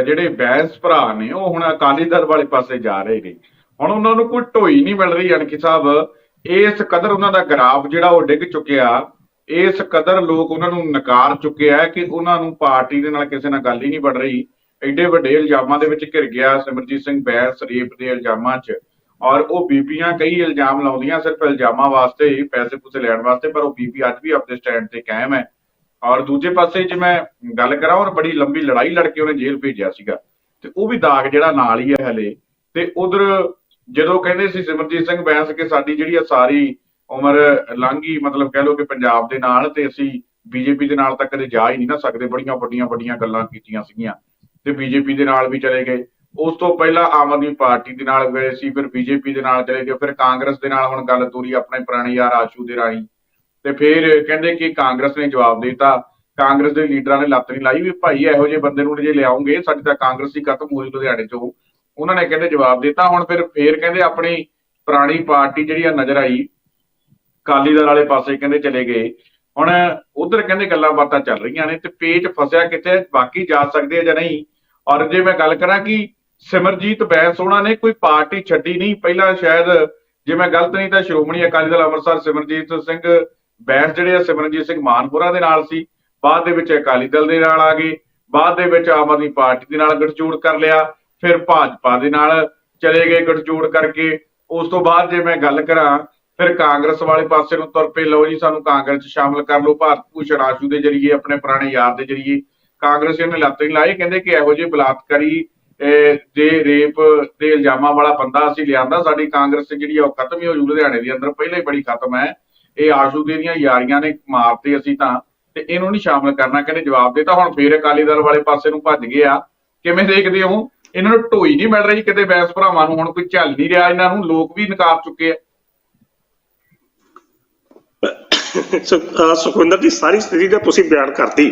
ਜਿਹੜੇ ਬੈਂਸ ਭਰਾ ਨੇ, ਉਹ ਹੁਣ ਅਕਾਲੀ ਦਲ ਵਾਲੇ ਪਾਸੇ ਜਾ ਰਹੇ ਨੇ। ਹੁਣ ਉਹਨਾਂ ਨੂੰ ਕੋਈ ਢੋਈ ਨਹੀਂ ਮਿਲ ਰਹੀ ਅਣਖੀ ਸਾਹਿਬ। ਇਸ ਕਦਰ ਉਹਨਾਂ ਦਾ ਗਰਾਫ ਜਿਹੜਾ, ਉਹ ਡਿੱਗ ਚੁੱਕਿਆ। ਇਸ ਕਦਰ ਲੋਕ ਉਹਨਾਂ ਨੂੰ ਨਕਾਰ ਚੁੱਕੇ ਹੈ ਕਿ ਉਹਨਾਂ ਨੂੰ ਪਾਰਟੀ ਦੇ ਨਾਲ ਕਿਸੇ ਨਾਲ ਗੱਲ ਹੀ ਨਹੀਂ ਬਣ ਰਹੀ। ਐਡੇ ਵੱਡੇ ਇਲਜ਼ਾਮਾਂ ਦੇ ਵਿੱਚ ਘਿਰ ਗਿਆ ਸਿਮਰਜੀਤ ਸਿੰਘ ਬੈਂਸ, ਰੇਪ ਦੇ ਇਲਜ਼ਾਮਾਂ 'ਚ। ਔਰ ਉਹ ਬੀਬੀਆਂ ਕਈ ਇਲਜ਼ਾਮ ਲਾਉਂਦੀਆਂ, ਸਿਰਫ ਇਲਜ਼ਾਮਾਂ ਵਾਸਤੇ ਪੈਸੇ ਪੂਸੇ ਲੈਣ ਵਾਸਤੇ, ਪਰ ਉਹ ਬੀਬੀ ਅੱਜ ਵੀ ਆਪਣੇ ਸਟੈਂਡ ਤੇ ਕਾਇਮ ਹੈ। ਔਰ ਦੂਜੇ ਪਾਸੇ ਜੇ ਮੈਂ ਗੱਲ ਕਰਾਂ, ਔਰ ਬੜੀ ਲੰਬੀ ਲੜਾਈ ਲੜ ਕੇ ਉਹਨੇ ਜੇਲ੍ਹ ਭੇਜਿਆ ਸੀਗਾ, ਤੇ ਉਹ ਵੀ ਦਾਗ ਜਿਹੜਾ ਨਾਲ ਹੀ ਹੈ ਹਲੇ, ਤੇ ਉਧਰ ਜਦੋਂ ਕਹਿੰਦੇ ਸੀ ਸਿਮਰਜੀਤ ਸਿੰਘ ਬੈਂਸ ਕਿ ਸਾਡੀ ਜਿਹੜੀ ਆ ਸਾਰੀ ਉਮਰ ਲੰਘੀ, ਮਤਲਬ ਕਹਿ ਲਓ ਕਿ ਪੰਜਾਬ ਦੇ ਨਾਲ, ਤੇ ਅਸੀਂ ਬੀਜੇਪੀ ਦੇ ਨਾਲ ਤਾਂ ਕਦੇ ਜਾ ਹੀ ਨਹੀਂ ਨਾ ਸਕਦੇ, ਬੜੀਆਂ ਵੱਡੀਆਂ ਵੱਡੀਆਂ ਗੱਲਾਂ ਕੀਤੀਆਂ ਸੀਗੀਆਂ, ਤੇ ਬੀਜੇਪੀ ਦੇ ਨਾਲ ਵੀ ਚਲੇ ਗਏ। ਉਸ ਤੋਂ ਪਹਿਲਾਂ ਆਮ ਆਦਮੀ ਪਾਰਟੀ ਦੇ ਨਾਲ ਗਏ ਸੀ, ਫਿਰ ਬੀਜੇਪੀ ਦੇ ਨਾਲ ਚਲੇ ਗਏ, ਫਿਰ ਕਾਂਗਰਸ ਦੇ ਨਾਲ ਹੁਣ ਗੱਲ ਤੋਰੀ, ਆਪਣੇ ਪੁਰਾਣੇ ਯਾਰ ਆਸ਼ੂ ਦੇ ਰਾਹੀਂ। ਤੇ ਫਿਰ ਕਹਿੰਦੇ ਕਿ ਕਾਂਗਰਸ ਨੇ ਜਵਾਬ ਦਿੱਤਾ। ਕਾਂਗਰਸ ਦੇ ਲੀਡਰਾਂ ਨੇ ਲੱਤ ਨਹੀਂ ਲਾਈ ਵੀ ਭਾਈ ਇਹੋ ਜਿਹੇ ਬੰਦੇ ਨੂੰ ਜੇ ਲਿਆਉਂਗੇ, ਸਾਡੀ ਤਾਂ ਕਾਂਗਰਸ ਹੀ ਖਤਮ ਹੋਈ ਲੁਧਿਆਣੇ ਚੋਂ। ਉਹਨਾਂ ਨੇ ਕਹਿੰਦੇ ਜਵਾਬ ਦਿੱਤਾ। ਹੁਣ ਫਿਰ ਫੇਰ ਕਹਿੰਦੇ ਆਪਣੀ ਪੁਰਾਣੀ ਪਾਰਟੀ ਜਿਹੜੀ ਆ ਨਜ਼ਰ ਆਈ ਕਾਲੀ ਦਲ ਵਾਲੇ ਪਾਸੇ ਕਹਿੰਦੇ ਚਲੇ ਗਏ। ਹੁਣ ਉਧਰ ਕਹਿੰਦੇ ਗੱਲਾਂ ਬਾਤਾਂ ਚੱਲ ਰਹੀਆਂ ਨੇ ਤੇ ਪੇਚ ਫਸਿਆ ਕਿਤੇ ਬਾਕੀ ਜਾ ਸਕਦੇ ਆ ਜਾਂ ਨਹੀਂ। ਔਰ ਜੇ ਮੈਂ ਗੱਲ ਕਰਾਂ ਕਿ ਸਿਮਰਜੀਤ ਬੈਂਸ ਉਹਨਾਂ ਨੇ ਕੋਈ ਪਾਰਟੀ ਛੱਡੀ ਨਹੀਂ। ਪਹਿਲਾਂ ਸ਼ਾਇਦ ਜੇ ਮੈਂ ਗਲਤ ਨਹੀਂ ਤਾਂ ਸ਼੍ਰੋਮਣੀ ਅਕਾਲੀ ਦਲ ਅੰਮ੍ਰਿਤਸਰ ਸਿਮਰਜੀਤ ਸਿੰਘ ਬੈਂਸ ਜਿਹੜੇ ਆ ਸਿਮਰਨਜੀਤ ਸਿੰਘ ਮਾਨਪੁਰਾ ਦੇ ਨਾਲ ਸੀ ਬਾਅਦ ਦੇ ਵਿੱਚ ਅਕਾਲੀ ਦਲ ਦੇ ਨਾਲ ਆ ਗਏ ਬਾਅਦ ਦੇ ਵਿੱਚ ਆਮ ਆਦਮੀ ਪਾਰਟੀ ਦੇ ਨਾਲ ਗਠਜੋੜ ਕਰ ਲਿਆ ਫਿਰ ਭਾਜਪਾ ਦੇ ਨਾਲ ਚਲੇ ਗਏ ਗਠਜੋੜ ਕਰਕੇ। ਉਸ ਤੋਂ ਬਾਅਦ ਜੇ ਮੈਂ ਗੱਲ ਕਰਾਂ ਫਿਰ ਕਾਂਗਰਸ ਵਾਲੇ ਪਾਸੇ ਨੂੰ ਤੁਰ ਪਏ। ਲਓ ਜੀ ਸਾਨੂੰ ਕਾਂਗਰਸ 'ਚ ਸ਼ਾਮਲ ਕਰ ਲਓ ਭਾਰਤ ਭੂਸ਼ਣ ਆਸ਼ੂ ਦੇ ਜਰੀਏ ਆਪਣੇ ਪੁਰਾਣੇ ਯਾਰ ਦੇ ਜਰੀਏ। ਕਾਂਗਰਸੀਆਂ ਨੇ ਲੱਤ ਨਹੀਂ ਲਾਈ ਕਹਿੰਦੇ ਕਿ ਇਹੋ ਜਿਹੇ ਬਲਾਤਕਾਰੀ ਅਹ, ਦੇ ਰੇਪ ਦੇ ਇਲਜ਼ਾਮਾਂ ਵਾਲਾ ਬੰਦਾ ਅਸੀਂ ਲਿਆਂਦਾ। ਸਾਡੀ ਕਾਂਗਰਸ ਜਿਹੜੀ ਆ ਉਹ ਖਤਮ ਹੀ ਹੋ ਜੂ। ਲੁਧਿਆਣੇ ਦੇ ਅੰਦਰ ਪਹਿਲਾਂ ਹੀ ਬੜੀ ਖਤਮ ਹੈ। ਇਹ ਆਸ਼ੂ ਦੇ ਦੀਆਂ ਯਾਰੀਆਂ ਨੇ ਮਾਰਤੇ ਅਸੀਂ ਤਾਂ ਤੇ ਇਹਨੂੰ ਨਹੀਂ ਸ਼ਾਮਲ ਕਰਨਾ ਕਹਿੰਦੇ ਜਵਾਬ ਦਿੱਤਾ ਹੁਣ ਫੇਰ ਅਕਾਲੀ ਦਲ ਵਾਲੇ ਪਾਸੇ ਨੂੰ ਭੱਜ ਗਏ ਆ। ਕਿਵੇਂ ਦੇਖਦੇ ਹੋ? ਇਹਨਾਂ ਨੂੰ ਢੋਈ ਨਹੀਂ ਮਿਲ ਰਹੀ ਕਿਤੇ ਬੈਂਸ ਭਰਾਵਾਂ ਨੂੰ ਹੁਣ ਕੋਈ ਝੱਲ ਨਹੀਂ ਰਿਹਾ ਇਹਨਾਂ ਨੂੰ ਲੋਕ ਵੀ ਨਕਾਰ ਚੁੱਕੇ ਆ। ਸੁਖਵਿੰਦਰ ਜੀ ਸਾਰੀ ਸਥਿਤੀ ਤਾਂ ਤੁਸੀਂ ਬਿਆਨ ਕਰਤੀ।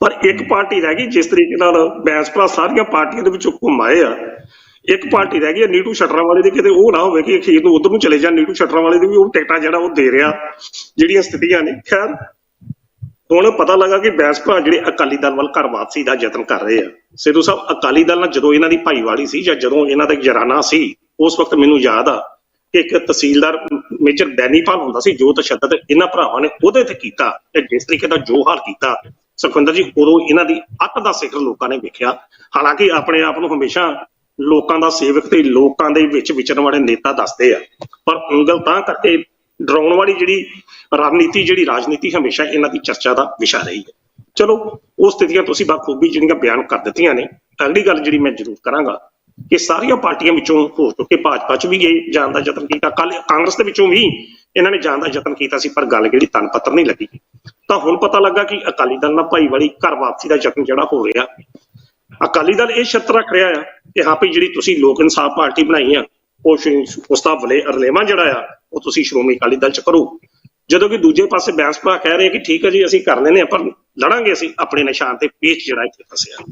ਪਰ ਇੱਕ ਪਾਰਟੀ ਰਹਿ ਗਈ ਜਿਸ ਤਰੀਕੇ ਨਾਲ ਬੈਂਸ ਭਰਾ ਸਾਰੀਆਂ ਪਾਰਟੀਆਂ ਦੇ ਵਿੱਚੋਂ ਘੁੰਮਾਏ ਆ। ਇੱਕ ਪਾਰਟੀ ਰਹਿ ਗਈ ਹੈ ਨੀਟੂ ਸ਼ਟਰਾਂ ਵਾਲੇ ਦੀ, ਕਿਤੇ ਉਹ ਨਾ ਹੋਵੇ ਕਿ ਅਖੀਰ ਨੂੰ ਉਧਰ ਨੂੰ ਚਲੇ ਜਾਣ ਨੀਟੂ ਸ਼ਟਰਾਂ ਵਾਲੇ ਦੀ ਵੀ ਉਹ ਟਿਕਟਾਂ ਜਿਹੜਾ ਉਹ ਦੇ ਰਿਹਾ, ਜਿਹੜੀਆਂ ਸਥਿਤੀਆਂ ਨੇ। ਖੈਰ, ਹੁਣ ਪਤਾ ਲੱਗਾ ਕਿ ਬੈਂਸ ਭਰਾ ਜਿਹੜੇ ਅਕਾਲੀ ਦਲ ਵੱਲ ਘਰ ਵਾਪਸੀ ਦਾ ਯਤਨ ਕਰ ਰਹੇ ਆ। ਸਿੱਧੂ ਸਾਹਿਬ, ਅਕਾਲੀ ਦਲ ਨਾਲ ਜਦੋਂ ਇਹਨਾਂ ਦੀ ਭਾਈਵਾਲੀ ਸੀ ਜਾਂ ਜਦੋਂ ਇਹਨਾਂ ਦਾ ਜਰਾਨਾ ਸੀ, ਉਸ ਵਕਤ ਮੈਨੂੰ ਯਾਦ ਆ ਕਿ ਇੱਕ ਤਹਿਸੀਲਦਾਰ ਮੇਜਰ ਬੈਨੀਪਾਲ ਹੁੰਦਾ ਸੀ, ਜੋ ਤਸ਼ੱਦਦ ਇਹਨਾਂ ਭਰਾਵਾਂ ਨੇ ਉਹਦੇ ਤੇ ਕੀਤਾ ਤੇ ਜਿਸ ਤਰੀਕੇ ਦਾ ਜੋ ਹਾਲ ਕੀਤਾ, ਸੁਖਵਿੰਦਰ ਜੀ ਉਦੋਂ ਇਹਨਾਂ ਦੀ ਅੱਤ ਦਾ ਸਿਖਰ ਲੋਕਾਂ ਨੇ ਵੇਖਿਆ। ਹਾਲਾਂਕਿ ਆਪਣੇ ਆਪ ਨੂੰ ਹਮੇਸ਼ਾ ਲੋਕਾਂ ਦਾ ਸੇਵਕ ਤੇ ਲੋਕਾਂ ਦੇ ਵਿੱਚ ਵਿਚਰਨ ਵਾਲੇ ਨੇਤਾ ਦੱਸਦੇ ਆ। ਪਰ ਉਂਗਲ ਤਾਂ ਕਰਕੇ ਡਰਾਉਣ ਵਾਲੀ ਜਿਹੜੀ ਰਣਨੀਤੀ, ਜਿਹੜੀ ਰਾਜਨੀਤੀ ਹਮੇਸ਼ਾ ਇਹਨਾਂ ਦੀ ਚਰਚਾ ਦਾ ਵਿਸ਼ਾ ਰਹੀ ਹੈ। ਚਲੋ, ਉਹ ਸਥਿਤੀਆਂ ਤੁਸੀਂ ਬਾਖੂਬੀ ਜਿਹੜੀਆਂ ਬਿਆਨ ਕਰ ਦਿੱਤੀਆਂ ਨੇ, ਅਗਲੀ ਗੱਲ ਜਿਹੜੀ ਮੈਂ ਜ਼ਰੂਰ ਕਰਾਂਗਾ ਕਿ ਸਾਰੀਆਂ ਪਾਰਟੀਆਂ ਵਿੱਚੋਂ ਹੋ ਚੁੱਕੇ ਭਾਜਪਾ ਚ ਵੀ ਗਏ ਜਾਣ ਦਾ ਯਤਨ ਕੀਤਾ। ਕੱਲ ਕਾਂਗਰਸ ਦੇ ਵਿੱਚੋਂ ਵੀ ਇਹਨਾਂ ਨੇ ਜਾਣ ਦਾ ਯਤਨ ਕੀਤਾ ਸੀ, ਪਰ ਗੱਲ ਜਿਹੜੀ ਤਨ ਪੱਤਰ ਨਹੀਂ ਲੱਗੀ। ਤਾਂ ਹੁਣ ਪਤਾ ਲੱਗਾ ਕਿ ਅਕਾਲੀ ਦਲ ਨਾਲ ਭਾਈਵਾਲੀ, ਘਰ ਵਾਪਸੀ ਦਾ ਯਤਨ ਜਿਹੜਾ ਹੋ ਰਿਹਾ ਅਕਾਲੀ ਦਲ ਇਹ ਸ਼ਰਤ ਰੱਖ ਰਿਹਾ ਆ ਕਿ ਹਾਂ ਭਈ ਜਿਹੜੀ ਤੁਸੀਂ ਲੋਕ ਇਨਸਾਫ ਪਾਰਟੀ ਬਣਾਈ ਆ, ਉਹ ਸ਼੍ਰੀ- ਉਸ ਦਾ ਵਲੇ ਅਰਲੇਵਾ ਜਿਹੜਾ ਆ, ਉਹ ਤੁਸੀਂ ਸ਼੍ਰੋਮਣੀ ਅਕਾਲੀ ਦਲ ਚ ਕਰੋ। ਜਦੋਂ ਕਿ ਦੂਜੇ ਪਾਸੇ ਬੈਂਸ ਭਰਾ ਕਹਿ ਰਹੇ ਕਿ ਠੀਕ ਹੈ ਜੀ, ਅਸੀਂ ਕਰ ਲੈਨੇ ਆ ਪਰ ਲੜਾਂਗੇ ਅਸੀਂ ਆਪਣੇ ਨਿਸ਼ਾਨ ਤੇ ਪੇਚ ਜਿਹੜਾ ਇੱਥੇ ਫਸਿਆ।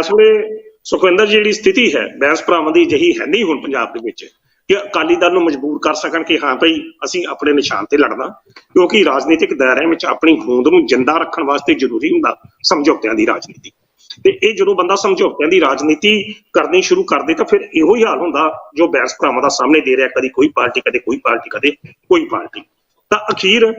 ਇਸ ਵੇਲੇ ਸੁਖਵਿੰਦਰ ਜੀ ਜਿਹੜੀ ਸਥਿਤੀ ਹੈ, ਬੈਂਸ ਭਰਾਵਾਂ ਦੀ ਜਹੀ ਹੈ ਨਹੀਂ ਹੁਣ ਪੰਜਾਬ ਦੇ ਵਿੱਚ ਕਿ ਅਕਾਲੀ ਦਲ ਨੂੰ ਮਜਬੂਰ ਕਰ ਸਕਣ ਕਿ ਹਾਂ ਭਈ ਅਸੀਂ ਆਪਣੇ ਨਿਸ਼ਾਨ ਤੇ ਲੜਨਾ, ਕਿਉਂਕਿ ਰਾਜਨੀਤਿਕ ਦਾਇਰਿਆਂ ਵਿੱਚ ਆਪਣੀ ਹੋਂਦ ਨੂੰ ਜਿੰਦਾ ਰੱਖਣ ਵਾਸਤੇ ਜ਼ਰੂਰੀ ਹੁੰਦਾ ਸਮਝੌਤਿਆਂ ਦੀ ਰਾਜਨੀਤੀ। ਤੇ ਇਹ ਜਦੋਂ ਬੰਦਾ ਸਮਝੌਤਿਆਂ ਦੀ ਰਾਜਨੀਤੀ ਕਰਨੀ ਸ਼ੁਰੂ ਕਰ ਦੇ ਤਾਂ ਫਿਰ ਇਹੋ ਹੀ ਹਾਲ ਹੁੰਦਾ ਜੋ ਬੈਂਸ ਭਰਾਵਾਂ ਦਾ ਸਾਹਮਣੇ ਦੇ ਰਿਹਾ ਕਦੀ ਕੋਈ ਪਾਰਟੀ ਕਦੇ ਕੋਈ ਪਾਰਟੀ ਕਦੇ ਕੋਈ ਪਾਰਟੀ। ਤਾਂ ਅਖੀਰ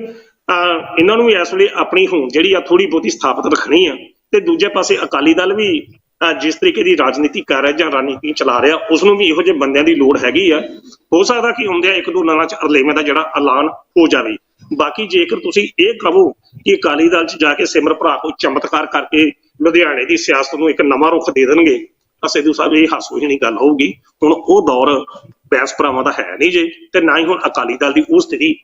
ਅਹ, ਇਹਨਾਂ ਨੂੰ ਇਸ ਵੇਲੇ ਆਪਣੀ ਹੋਂਦ ਜਿਹੜੀ ਆ ਥੋੜੀ ਬਹੁਤੀ ਸਥਾਪਿਤ ਰੱਖਣੀ ਆ ਤੇ ਦੂਜੇ ਪਾਸੇ ਅਕਾਲੀ ਦਲ ਵੀ ਅਹ ਜਿਸ ਤਰੀਕੇ ਦੀ ਰਾਜਨੀਤੀ ਕਰ ਰਿਹਾ ਜਾਂ ਰਾਜਨੀਤੀ ਚਲਾ ਰਿਹਾ ਉਸ ਨੂੰ ਵੀ ਇਹੋ ਜਿਹੇ ਬੰਦਿਆਂ ਦੀ ਲੋੜ ਹੈਗੀ ਆ। ਹੋ ਸਕਦਾ ਕਿ ਹੁੰਦਿਆਂ ਇੱਕ ਦੋ ਦਿਨਾਂ ਚ ਅਰਲੇਵੇਂ ਦਾ ਜਿਹੜਾ ਐਲਾਨ ਹੋ ਜਾਵੇ। ਬਾਕੀ ਜੇਕਰ ਤੁਸੀਂ ਇਹ ਕਹੋ ਕਿ ਅਕਾਲੀ ਦਲ ਚ ਜਾ ਕੇ ਸਿਮਰ ਭਰਾ ਕੋਈ ਚਮਤਕਾਰ ਕਰਕੇ ਲੁਧਿਆਣੇ ਦੀ ਸਿਆਸਤ ਨੂੰ ਇੱਕ ਨਵਾਂ ਰੁਖ ਦੇ ਦੇਣਗੇ, ਤਾਂ ਸਿੱਧੂ ਸਾਹਿਬ ਇਹ ਹਾਸੋਹੀਣੀ ਗੱਲ ਹੋਊਗੀ। ਹੁਣ ਉਹ ਦੌਰ ਬੈਂਸ ਭਰਾਵਾਂ ਦਾ ਹੈ ਨਹੀਂ ਜੇ, ਤੇ ਨਾ ਹੀ ਹੁਣ ਅਕਾਲੀ ਦਲ ਦੀ ਉਹ ਸਥਿਤੀ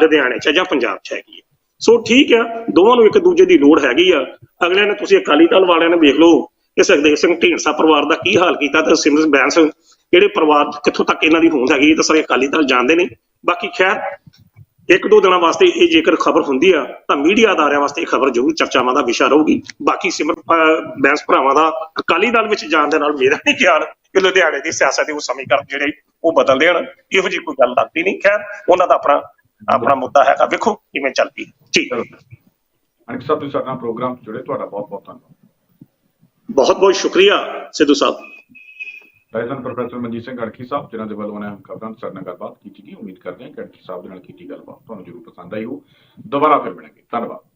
ਲੁਧਿਆਣੇ ਚ ਜਾਂ ਪੰਜਾਬ ਚ ਹੈਗੀ ਹੈ। ਸੋ ਠੀਕ ਆ ਦੋਵਾਂ ਨੂੰ ਇੱਕ ਦੂਜੇ ਦੀ ਲੋੜ ਹੈਗੀ ਆ। ਅਗਲੇ ਨੇ ਤੁਸੀਂ ਅਕਾਲੀ ਦਲ ਵਾਲਿਆਂ ਨੇ ਵੇਖ ਲਓ ਕਿ ਸੁਖਦੇਵ ਸਿੰਘ ਢੀਂਡਸਾ ਪਰਿਵਾਰ ਦਾ ਕੀ ਹਾਲ ਕੀਤਾ ਤੇ ਸਿਮਰਨ ਬੈਂਸ ਕਿਹੜੇ ਪਰਿਵਾਰ ਕਿੱਥੋਂ ਤੱਕ ਇਹਨਾਂ ਦੀ ਹੋਂਦ ਹੈਗੀ ਇਹ ਤਾਂ ਸਾਰੇ ਅਕਾਲੀ ਦਲ ਜਾਣਦੇ ਨੇ। ਬਾਕੀ ਖੈਰ ਇੱਕ ਦੋ ਦਿਨਾਂ ਵਾਸਤੇ ਇਹ ਜੇਕਰ ਖਬਰ ਹੁੰਦੀ ਆ ਤਾਂ ਮੀਡੀਆ ਅਦਾਰਿਆਂ ਵਾਸਤੇ ਇਹ ਖਬਰ ਜ਼ਰੂਰ ਚਰਚਾਵਾਂ ਦਾ ਵਿਸ਼ਾ ਰਹੂਗੀ। ਬਾਕੀ ਸਿਮਰ ਬੈਂਸ ਭਰਾਵਾਂ ਦਾ ਅਕਾਲੀ ਦਲ ਵਿੱਚ ਜਾਣ ਦੇ ਨਾਲ ਮੇਰਾ ਨਹੀਂ ਖਿਆਲ ਕਿ ਲੁਧਿਆਣੇ ਦੀ ਸਿਆਸਤ ਦੇ ਉਹ ਸਮੀਕਰਨ ਜਿਹੜੇ ਉਹ ਬਦਲ ਦੇਣ। ਇਹੋ ਜਿਹੀ ਕੋਈ ਗੱਲ ਲੱਗਦੀ ਨਹੀਂ। ਖੈਰ ਉਹਨਾਂ ਦਾ ਆਪਣਾ ਆਪਣਾ ਮੁੱਦਾ ਹੈਗਾ। ਵੇਖੋ ਕਿਵੇਂ ਚੱਲਦੀ ਹੈ। ਠੀਕ ਅਨਿਕ ਸਾਹਿਬ ਤੁਸੀਂ ਸਾਡੇ ਪ੍ਰੋਗਰਾਮ ਜੁੜੇ। ਤੁਹਾਡਾ ਬਹੁਤ ਬਹੁਤ ਧੰਨਵਾਦ। ਬਹੁਤ ਬਹੁਤ ਸ਼ੁਕਰੀਆ ਸਿੱਧੂ ਸਾਹਿਬ। ਰਾਜਨ ਪ੍ਰੋਫੈਸਰ ਮਨਜੀਤ ਸਿੰਘ ਅੜਖੀ ਸਾਹਿਬ, ਜਿਨ੍ਹਾਂ ਦੇ ਵੱਲੋਂ ਉਹਨਾਂ ਖਬਰਾਂ ਸਾਡੇ ਨਾਲ ਗੱਲਬਾਤ ਕੀਤੀ ਗਈ, ਉਮੀਦ ਕਰਦੇ ਹਾਂ ਕਿ ਅੜਖੀ ਸਾਹਿਬ ਦੇ ਨਾਲ ਕੀਤੀ ਗੱਲਬਾਤ ਤੁਹਾਨੂੰ ਜ਼ਰੂਰ ਪਸੰਦ ਆਈ ਹੋ ਦੁਬਾਰਾ ਫਿਰ ਮਿਲਾਂਗੇ। ਧੰਨਵਾਦ।